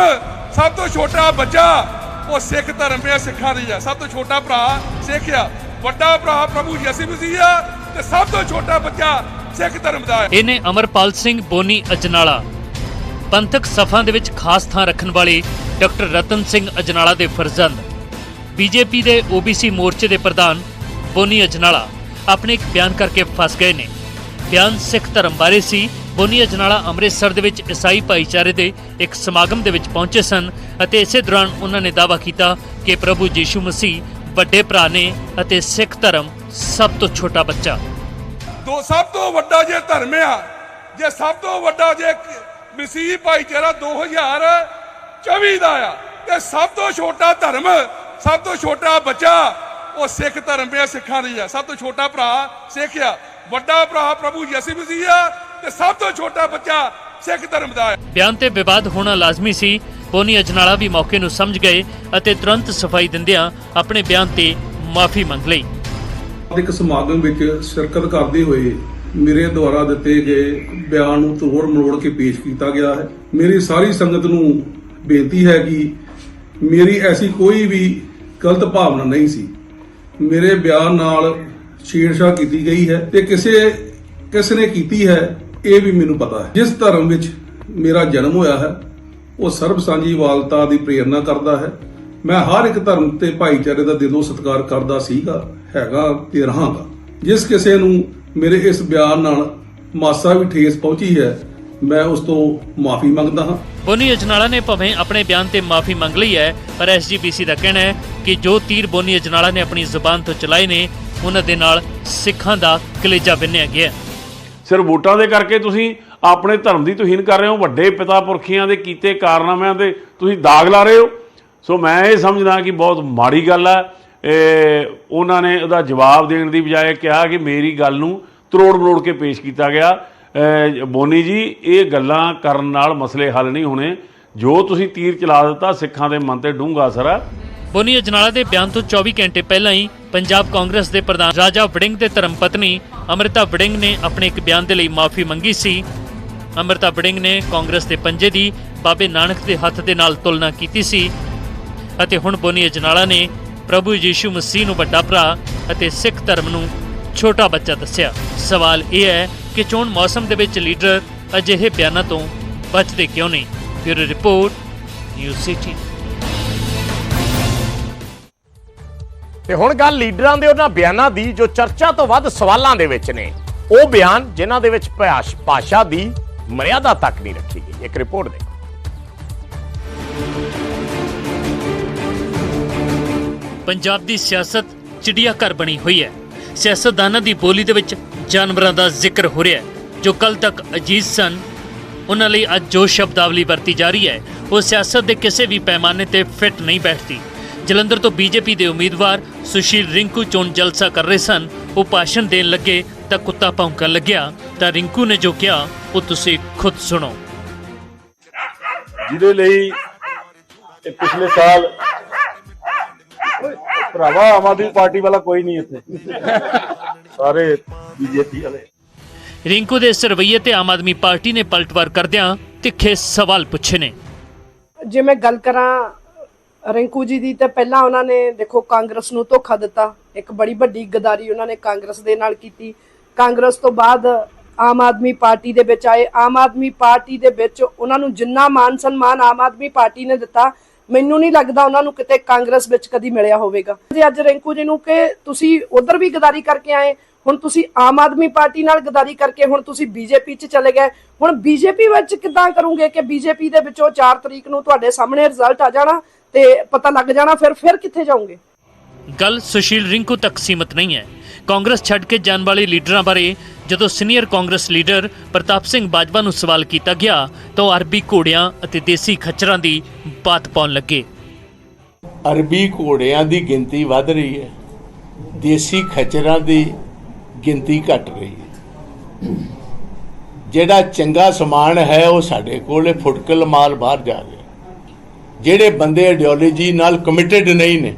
ਸਭ ਤੋਂ ਛੋਟਾ ਬੱਚਾ ਉਹ ਸਿੱਖ ਧਰਮ ਹੈ ਸਿੱਖਾਂ ਦੀ ਹੈ। ਸਭ ਤੋਂ ਛੋਟਾ ਭਰਾ ਸਿੱਖ ਆ। ਵੱਡਾ ਭਰਾ ਪ੍ਰਭੂ ਯਿਸੂ ਮਸੀਹ ਆ ਤੇ ਸਭ ਤੋਂ ਛੋਟਾ ਬੱਚਾ ਸਿੱਖ ਧਰਮ ਦਾ ਹੈ। ਇਹਨੇ ਅਮਰਪਾਲ ਸਿੰਘ ਬੋਨੀ ਅਜਨਾਲਾ ਪੰਥਕ ਸਫਾਂ ਦੇ ਵਿੱਚ ਖਾਸ ਥਾਂ ਰੱਖਣ ਵਾਲੇ ਡਾਕਟਰ ਰਤਨ ਸਿੰਘ ਅਜਨਾਲਾ ਦੇ ਫਰਜ਼ੰਦ, ਬੀਜੇਪੀ ਦੇ ਓਬੀਸੀ ਮੋਰਚੇ ਦੇ ਪ੍ਰਧਾਨ ਬੋਨੀ ਅਜਨਾਲਾ ਆਪਣੇ ਇੱਕ ਬਿਆਨ ਕਰਕੇ ਫਸ ਗਏ ਨੇ। ਬਿਆਨ ਸਿੱਖ ਧਰਮ ਬਾਰੇ ਸੀ, ਬੋਨੀ ਅਜਨਾਲਾ ਅੰਮ੍ਰਿਤਸਰ ਦੇ ਵਿੱਚ ਈਸਾਈ ਭਾਈਚਾਰੇ ਦੇ ਇੱਕ ਸਮਾਗਮ ਦੇ ਵਿੱਚ ਪਹੁੰਚੇ ਸਨ ਅਤੇ ਇਸੇ ਦੌਰਾਨ ਉਹਨਾਂ ਨੇ ਦਾਅਵਾ ਕੀਤਾ ਕਿ ਪ੍ਰਭੂ ਯੀਸ਼ੂ ਮਸੀਹ ਵੱਡੇ ਭਰਾ ਨੇ ਅਤੇ ਸਿੱਖ ਧਰਮ ਸਭ ਤੋਂ ਛੋਟਾ ਬੱਚਾ। ਦੋ ਸਭ ਤੋਂ ਵੱਡਾ ਜੇ ਧਰਮ ਆ, ਜੇ ਸਭ ਤੋਂ ਵੱਡਾ ਜੇ ਮਸੀਹ ਭਾਈਚਾਰਾ 2024 ਦਾ ਆ। ਤੇ ਸਭ ਤੋਂ ਛੋਟਾ ਧਰਮ ਸਭ ਤੋਂ ਛੋਟਾ ਬੱਚਾ ਉਹ ਸਿੱਖ ਧਰਮ ਆ ਸਿੱਖਾਂ ਦੀ ਆ। ਸਭ ਤੋਂ ਛੋਟਾ ਭਰਾ ਸਿੱਖ ਆ। ਵੱਡਾ ਭਰਾ ਪ੍ਰਭੂ ਯਿਸੂ ਮਸੀਹ ਆ ਤੇ ਸਭ ਤੋਂ ਛੋਟਾ ਬੱਚਾ ਸਿੱਖ ਧਰਮ ਦਾ ਆ। ਬਿਆਨ ਤੇ ਵਿਵਾਦ ਹੋਣਾ ਲਾਜ਼ਮੀ ਸੀ। ਬੋਨੀ ਅਜਨਾਲਾ ਵੀ ਮੌਕੇ ਨੂੰ ਸਮਝ ਗਏ ਅਤੇ ਤੁਰੰਤ ਸਫ਼ਾਈ ਦਿੰਦਿਆਂ ਆਪਣੇ ਬਿਆਨ ਤੇ ਮਾਫੀ ਮੰਗ ਲਈ। ਇੱਕ ਸਮਾਗਮ ਵਿੱਚ ਸ਼ਿਰਕਤ ਕਰਦੇ ਹੋਏ ਮੇਰੇ ਦੁਆਰਾ ਦਿੱਤੇ ਗਏ ਬਿਆਨ ਨੂੰ ਤੋੜ ਮਰੋੜ ਕੇ ਪੇਸ਼ ਕੀਤਾ ਗਿਆ ਹੈ। ਮੇਰੀ ਸਾਰੀ ਸੰਗਤ ਨੂੰ ਬੇਨਤੀ ਹੈ ਕਿ ਮੇਰੀ ਐਸੀ ਕੋਈ ਵੀ ਗਲਤ ਭਾਵਨਾ ਨਹੀਂ ਸੀ। ਮੇਰੇ ਬਿਆਨ ਨਾਲ ਛੇੜਛਾੜ ਕੀਤੀ ਗਈ ਹੈ ਤੇ ਕਿਸੇ, ਕਿਸ ਨੇ ਕੀਤੀ ਹੈ, ਇਹ ਵੀ ਮੈਨੂੰ ਪਤਾ ਹੈ। ਜਿਸ ਧਰਮ ਵਿੱਚ ਮੇਰਾ ਜਨਮ ਹੋਇਆ ਹੈ, ਉਹ ਸਰਬ ਸਾਂਝੀ ਵਾਲਤਾ ਦੀ ਪ੍ਰੇਰਣਾ ਕਰਦਾ ਹੈ। ਮੈਂ ਹਰ ਇੱਕ ਧਰਮ ਤੇ ਭਾਈਚਾਰੇ ਦਾ ਦਿਲੋਂ ਸਤਿਕਾਰ ਕਰਦਾ ਸੀਗਾ, ਹੈਗਾ ਤੇ ਰਹਾਂਗਾ। ਜਿਸ ਕਿਸੇ ਨੂੰ ਮੇਰੇ ਇਸ ਬਿਆਨ ਨਾਲ ਮਾਸਾ ਵੀ ਠੇਸ ਪਹੁੰਚੀ ਹੈ। ਮੈਂ ਉਸ ਤੋਂ ਮਾਫੀ ਮੰਗਦਾ ਹਾਂ। ਬੋਨੀ ਅਜਨਾਲਾ ਨੇ ਭਾਵੇਂ ਆਪਣੇ ਬਿਆਨ ਤੇ ਮਾਫੀ ਮੰਗ ਲਈ ਹੈ ਪਰ ਐਸਜੀਪੀਸੀ ਦਾ ਕਹਿਣਾ ਹੈ ਕਿ ਜੋ ਤੀਰ ਬੋਨੀ ਅਜਨਾਲਾ ਨੇ ਆਪਣੀ ਜ਼ੁਬਾਨ ਤੋਂ ਚਲਾਏ ਨੇ ਉਹਨਾਂ ਦੇ ਨਾਲ ਸਿੱਖਾਂ ਦਾ ਕਲੇਜਾ ਵਿੰਨਿਆ ਗਿਆ। ਸਿਰ ਵੋਟਾਂ ਦੇ ਕਰਕੇ ਤੁਸੀਂ ਆਪਣੇ ਧਰਮ ਦੀ ਤੋਹੀਨ ਕਰ ਰਹੇ ਹੋ ਵੱਡੇ ਪਿਤਾ ਪੁਰਖੀਆਂ ਦੇ ਕੀਤੇ ਕਾਰਨਾਮਿਆਂ ਤੇ ਤੁਸੀਂ ਦਾਗ ਲਾ ਰਹੇ ਹੋ। ਸੋ ਮੈਂ ਇਹ ਸਮਝਦਾ ਕਿ ਬਹੁਤ ਮਾੜੀ ਗੱਲ ਹੈ। ਉਹਨਾਂ ਨੇ ਉਹਦਾ ਜਵਾਬ ਦੇਣ ਦੀ ਬਜਾਏ ਕਿਹਾ ਕਿ ਮੇਰੀ ਗੱਲ ਨੂੰ ਤਰੋੜ ਮਰੋੜ ਕੇ ਪੇਸ਼ ਕੀਤਾ ਗਿਆ। ਬੋਨੀ ਜੀ, ਇਹ ਗੱਲਾਂ ਕਰਨ ਨਾਲ ਮਸਲੇ ਹੱਲ ਨਹੀਂ ਹੋਣੇ। ਜੋ ਤੁਸੀਂ ਤੀਰ ਚਲਾ ਦਿੱਤਾ, ਸਿੱਖਾਂ ਦੇ ਮਨ ਤੇ ਡੂੰਘਾ ਅਸਰ ਹੈ ਬੋਨੀ, ਅਜਨਾਲਾ ਦੇ ਬਿਆਨ ਤੋਂ 24 ਘੰਟੇ ਪਹਿਲਾਂ ਹੀ ਪੰਜਾਬ ਕਾਂਗਰਸ ਦੇ ਪ੍ਰਧਾਨ ਰਾਜਾ ਵੜਿੰਗ ਦੇ ਧਰਮ ਪਤਨੀ ਅਮ੍ਰਿਤਾ ਵੜਿੰਗ ਨੇ ਆਪਣੇ ਇੱਕ ਬਿਆਨ ਦੇ ਲਈ ਮਾਫੀ ਮੰਗੀ ਸੀ। ਅਮ੍ਰਿਤਾ ਵੜਿੰਗ ਨੇ ਕਾਂਗਰਸ ਦੇ ਪੰਜੇ ਦੀ ਬਾਬੇ ਨਾਨਕ ਦੇ ਹੱਥ ਦੇ ਨਾਲ ਤੁਲਨਾ ਕੀਤੀ ਸੀ। ਅਤੇ ਹੁਣ ਬੋਨੀ ਅਜਨਾਲਾ ਨੇ ਪ੍ਰਭੂ ਯੀਸ਼ੂ ਮਸੀਹ ਨੂੰ ਵੱਡਾ ਭਰਾ ਅਤੇ ਸਿੱਖ ਧਰਮ ਨੂੰ ਛੋਟਾ ਬੱਚਾ ਦੱਸਿਆ। ਸਵਾਲ ਇਹ ਹੈ ਕਿ ਚੋਣ ਮੌਸਮ ਦੇ ਵਿੱਚ ਲੀਡਰ ਅਜਿਹੇ ਬਿਆਨਾਂ ਤੋਂ ਬਚਦੇ ਕਿਉਂ ਨਹੀਂ? Bureau report news city. ਤੇ ਹੁਣ ਗੱਲ ਲੀਡਰਾਂ ਦੇ ਉਹਨਾਂ ਬਿਆਨਾਂ ਦੀ ਜੋ ਚਰਚਾ ਤੋਂ ਵੱਧ ਸਵਾਲਾਂ ਦੇ ਵਿੱਚ ਨੇ। ਉਹ ਬਿਆਨ ਜਿਨ੍ਹਾਂ ਦੇ ਵਿੱਚ ਭਾਸ਼- ਭਾਸ਼ਾ ਦੀ ਮਰਿਆਦਾ ਤੱਕ ਨਹੀਂ ਰੱਖੀ ਗਈ। ਇੱਕ ਰਿਪੋਰਟ ਦੇ ਪੰਜਾਬ ਦੀ ਸਿਆਸਤ ਚਿੜੀਆ ਘਰ ਬਣੀ ਹੋਈ ਹੈ। ਸਿਆਸਤਦਾਨਾਂ ਦੀ ਬੋਲੀ ਦੇ ਵਿੱਚ ਜਾਨਵਰਾਂ ਦਾ ਜ਼ਿਕਰ ਹੋ ਰਿਹਾ ਹੈ, ਜੋ ਕੱਲ ਤੱਕ ਅਜੀਜ਼ ਸਨ। ਉਹਨਾਂ ਲਈ ਅੱਜ ਜੋ ਸ਼ਬਦਾਵਲੀ ਵਰਤੀ ਜਾ ਰਹੀ ਹੈ, ਉਹ ਸਿਆਸਤ ਦੇ ਕਿਸੇ ਵੀ ਪੈਮਾਨੇ ਤੇ ਫਿੱਟ ਨਹੀਂ ਬੈਠਦੀ। ਜਲੰਧਰ ਤੋਂ ਬੀਜੇਪੀ ਦੇ ਉਮੀਦਵਾਰ ਸੁਸ਼ੀਲ ਰਿੰਕੂ ਚੋਣ ਜਲਸਾ ਕਰ ਰਹੇ ਸਨ। ਉਹ ਭਾਸ਼ਣ ਦੇਣ ਲੱਗੇ ਤਾਂ ਕੁੱਤਾ ਭੌਂਕਣ ਲੱਗਿਆ। ਤਾਂ ਰਿੰਕੂ ਨੇ ਜੋ ਕਿਹਾ, ਉਹ ਤੁਸੀਂ ਖੁਦ ਸੁਣੋ। ਜਿਹਦੇ ਲਈ ਪਿਛਲੇ ਸਾਲ ਭਰਾਵਾ ਆਮ ਆਦਮੀ ਪਾਰਟੀ ਵਾਲਾ ਕੋਈ ਨਹੀਂ ਇੱਥੇ। ਸਾਰੇ ਬੀਜੇਪੀ ਵਾਲੇ। ਰਿੰਕੂ ਦੇ ਇਸ ਰਵੱਈਏ ਤੇ ਆਮ ਆਦਮੀ ਪਾਰਟੀ ਨੇ ਪਲਟਵਾਰ ਕਰਦਿਆਂ ਤਿੱਖੇ ਸਵਾਲ ਪੁੱਛੇ ਨੇ। ਜੇ ਮੈਂ ਗੱਲ ਕਰਾਂ ਰਿੰਕੂ ਜੀ ਦੀ ਤਾਂ ਪਹਿਲਾਂ ਉਹਨਾਂ ਨੇ ਦੇਖੋ ਕਾਂਗਰਸ ਨੂੰ ਧੋਖਾ ਦਿੱਤਾ। ਇੱਕ ਬੜੀ ਵੱਡੀ ਗਦਾਰੀ ਉਹਨਾਂ ਨੇ ਕਾਂਗਰਸ ਦੇ ਨਾਲ ਕੀਤੀ। ਕਾਂਗਰਸ ਤੋਂ ਬਾਅਦ ਆਮ ਆਦਮੀ ਪਾਰਟੀ ਦੇ ਵਿੱਚ ਆਏ। ਆਮ ਆਦਮੀ ਪਾਰਟੀ ਦੇ ਵਿੱਚ ਉਹਨਾਂ ਨੂੰ ਜਿੰਨਾ ਮਾਨ ਸਨਮਾਨ ਆਮ ਆਦਮੀ ਪਾਰਟੀ ਨੇ ਦਿੱਤਾ ਮੈਨੂੰ ਨਹੀਂ ਲੱਗਦਾ ਉਹਨਾਂ ਨੂੰ ਕਿਤੇ ਕਾਂਗਰਸ ਵਿੱਚ ਕਦੀ ਮਿਲਿਆ ਹੋਵੇਗਾ। ਜੇ ਅੱਜ ਰਿੰਕੂ ਜੀ ਨੂੰ ਕਿ ਤੁਸੀਂ ਉਧਰ ਵੀ ਗਦਾਰੀ ਕਰਕੇ ਆਏ, ਹੁਣ ਤੁਸੀਂ ਆਮ ਆਦਮੀ ਪਾਰਟੀ ਨਾਲ ਗਦਾਰੀ ਕਰਕੇ ਹੁਣ ਤੁਸੀਂ ਬੀਜੇਪੀ 'ਚ ਚਲੇ ਗਏ, ਹੁਣ ਬੀਜੇਪੀ ਵਿੱਚ ਕਿੱਦਾਂ ਕਰੋਗੇ ਕਿ ਬੀਜੇਪੀ ਦੇ ਵਿੱਚੋਂ 4 ਤਰੀਕ ਨੂੰ ਤੁਹਾਡੇ ਸਾਹਮਣੇ ਰਿਜ਼ਲਟ ਆ ਜਾਣਾ ਤੇ ਪਤਾ ਲੱਗ ਜਾਣਾ, ਫਿਰ ਫਿਰ ਕਿੱਥੇ ਜਾਓਗੇ? ਗੱਲ ਸੁਸ਼ੀਲ ਰਿੰਕੂ ਤੱਕ ਸੀਮਤ ਨਹੀਂ ਹੈ। ਕਾਂਗਰਸ ਛੱਡ ਕੇ ਜਾਣ ਵਾਲੇ ਲੀਡਰਾਂ ਬਾਰੇ ਜਦੋਂ ਸੀਨੀਅਰ ਕਾਂਗਰਸ ਲੀਡਰ ਪ੍ਰਤਾਪ ਸਿੰਘ ਬਾਜਵਾ ਨੂੰ ਸਵਾਲ ਕੀਤਾ ਗਿਆ, ਤਾਂ ਉਹ ਅਰਬੀ ਘੋੜਿਆਂ ਅਤੇ ਦੇਸੀ ਖੱਚਰਾਂ ਦੀ ਬਾਤ ਪਾਉਣ ਲੱਗੇ। ਅਰਬੀ ਘੋੜਿਆਂ ਦੀ ਗਿਣਤੀ ਵੱਧ ਰਹੀ ਹੈ। ਦੇਸੀ ਖੱਚਰਾਂ ਦੀ ਗਿਣਤੀ ਘਟ ਰਹੀ ਹੈ। ਜਿਹੜਾ ਚੰਗਾ ਸਮਾਨ ਹੈ, ਉਹ ਸਾਡੇ ਕੋਲੇ ਫੁਟਕਲ ਮਾਲ ਬਾਹਰ ਜਾ ਰਿਹਾ। ਜਿਹੜੇ ਬੰਦੇ ਆਈਡੀਓਲੋਜੀ ਨਾਲ ਕਮਿਟਡ ਨਹੀਂ ਨੇ,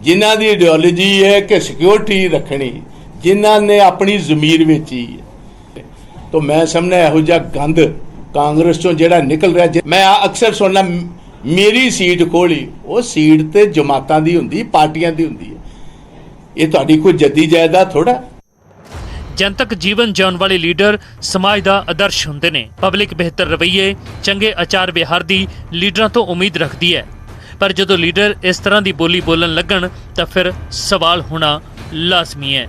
ਜਿਨ੍ਹਾਂ ਦੀ ਆਈਡੀਓਲੋਜੀ ਹੈ ਕਿ ਸਿਕਿਉਰਿਟੀ ਰੱਖਣੀ ਜਿਨ੍ਹਾਂ ਨੇ ਆਪਣੀ ਜ਼ਮੀਰ ਵੇਚੀ ਹੈ। ਤਾਂ ਮੈਂ ਸਮਝਦਾ ਇਹੋ ਜਿਹਾ ਗੰਦ ਕਾਂਗਰਸ ਚੋਂ ਜਿਹੜਾ ਨਿਕਲ ਰਿਹਾ ਮੈਂ ਅਕਸਰ ਸੁਣਨਾ ਮੇਰੀ ਸੀਟ ਖੋਲੀ ਉਹ ਸੀਟ ਤੇ ਜਮਾਤਾਂ ਦੀ ਹੁੰਦੀ, ਪਾਰਟੀਆਂ ਦੀ ਹੁੰਦੀ ਹੈ। ਇਹ ਤੁਹਾਡੀ ਕੋਈ ਜੱਦੀ ਜਾਇਦਾਦ ਥੋੜਾ ਜਨਤਕ ਜੀਵਨ ਜਿਉਣ ਵਾਲੇ ਲੀਡਰ ਸਮਾਜ ਦਾ ਆਦਰਸ਼ ਹੁੰਦੇ ਨੇ। ਪਬਲਿਕ ਬਿਹਤਰ ਰਵੱਈਏ, ਚੰਗੇ ਆਚਾਰ ਵਿਹਾਰ ਦੀ ਲੀਡਰਾਂ ਤੋਂ ਉਮੀਦ ਰੱਖਦੀ ਹੈ। ਪਰ ਜਦੋਂ ਲੀਡਰ ਇਸ ਤਰ੍ਹਾਂ ਦੀ ਬੋਲੀ ਬੋਲਣ ਲੱਗਣ, ਤਾਂ ਫਿਰ ਸਵਾਲ ਹੋਣਾ ਲਾਜ਼ਮੀ ਹੈ।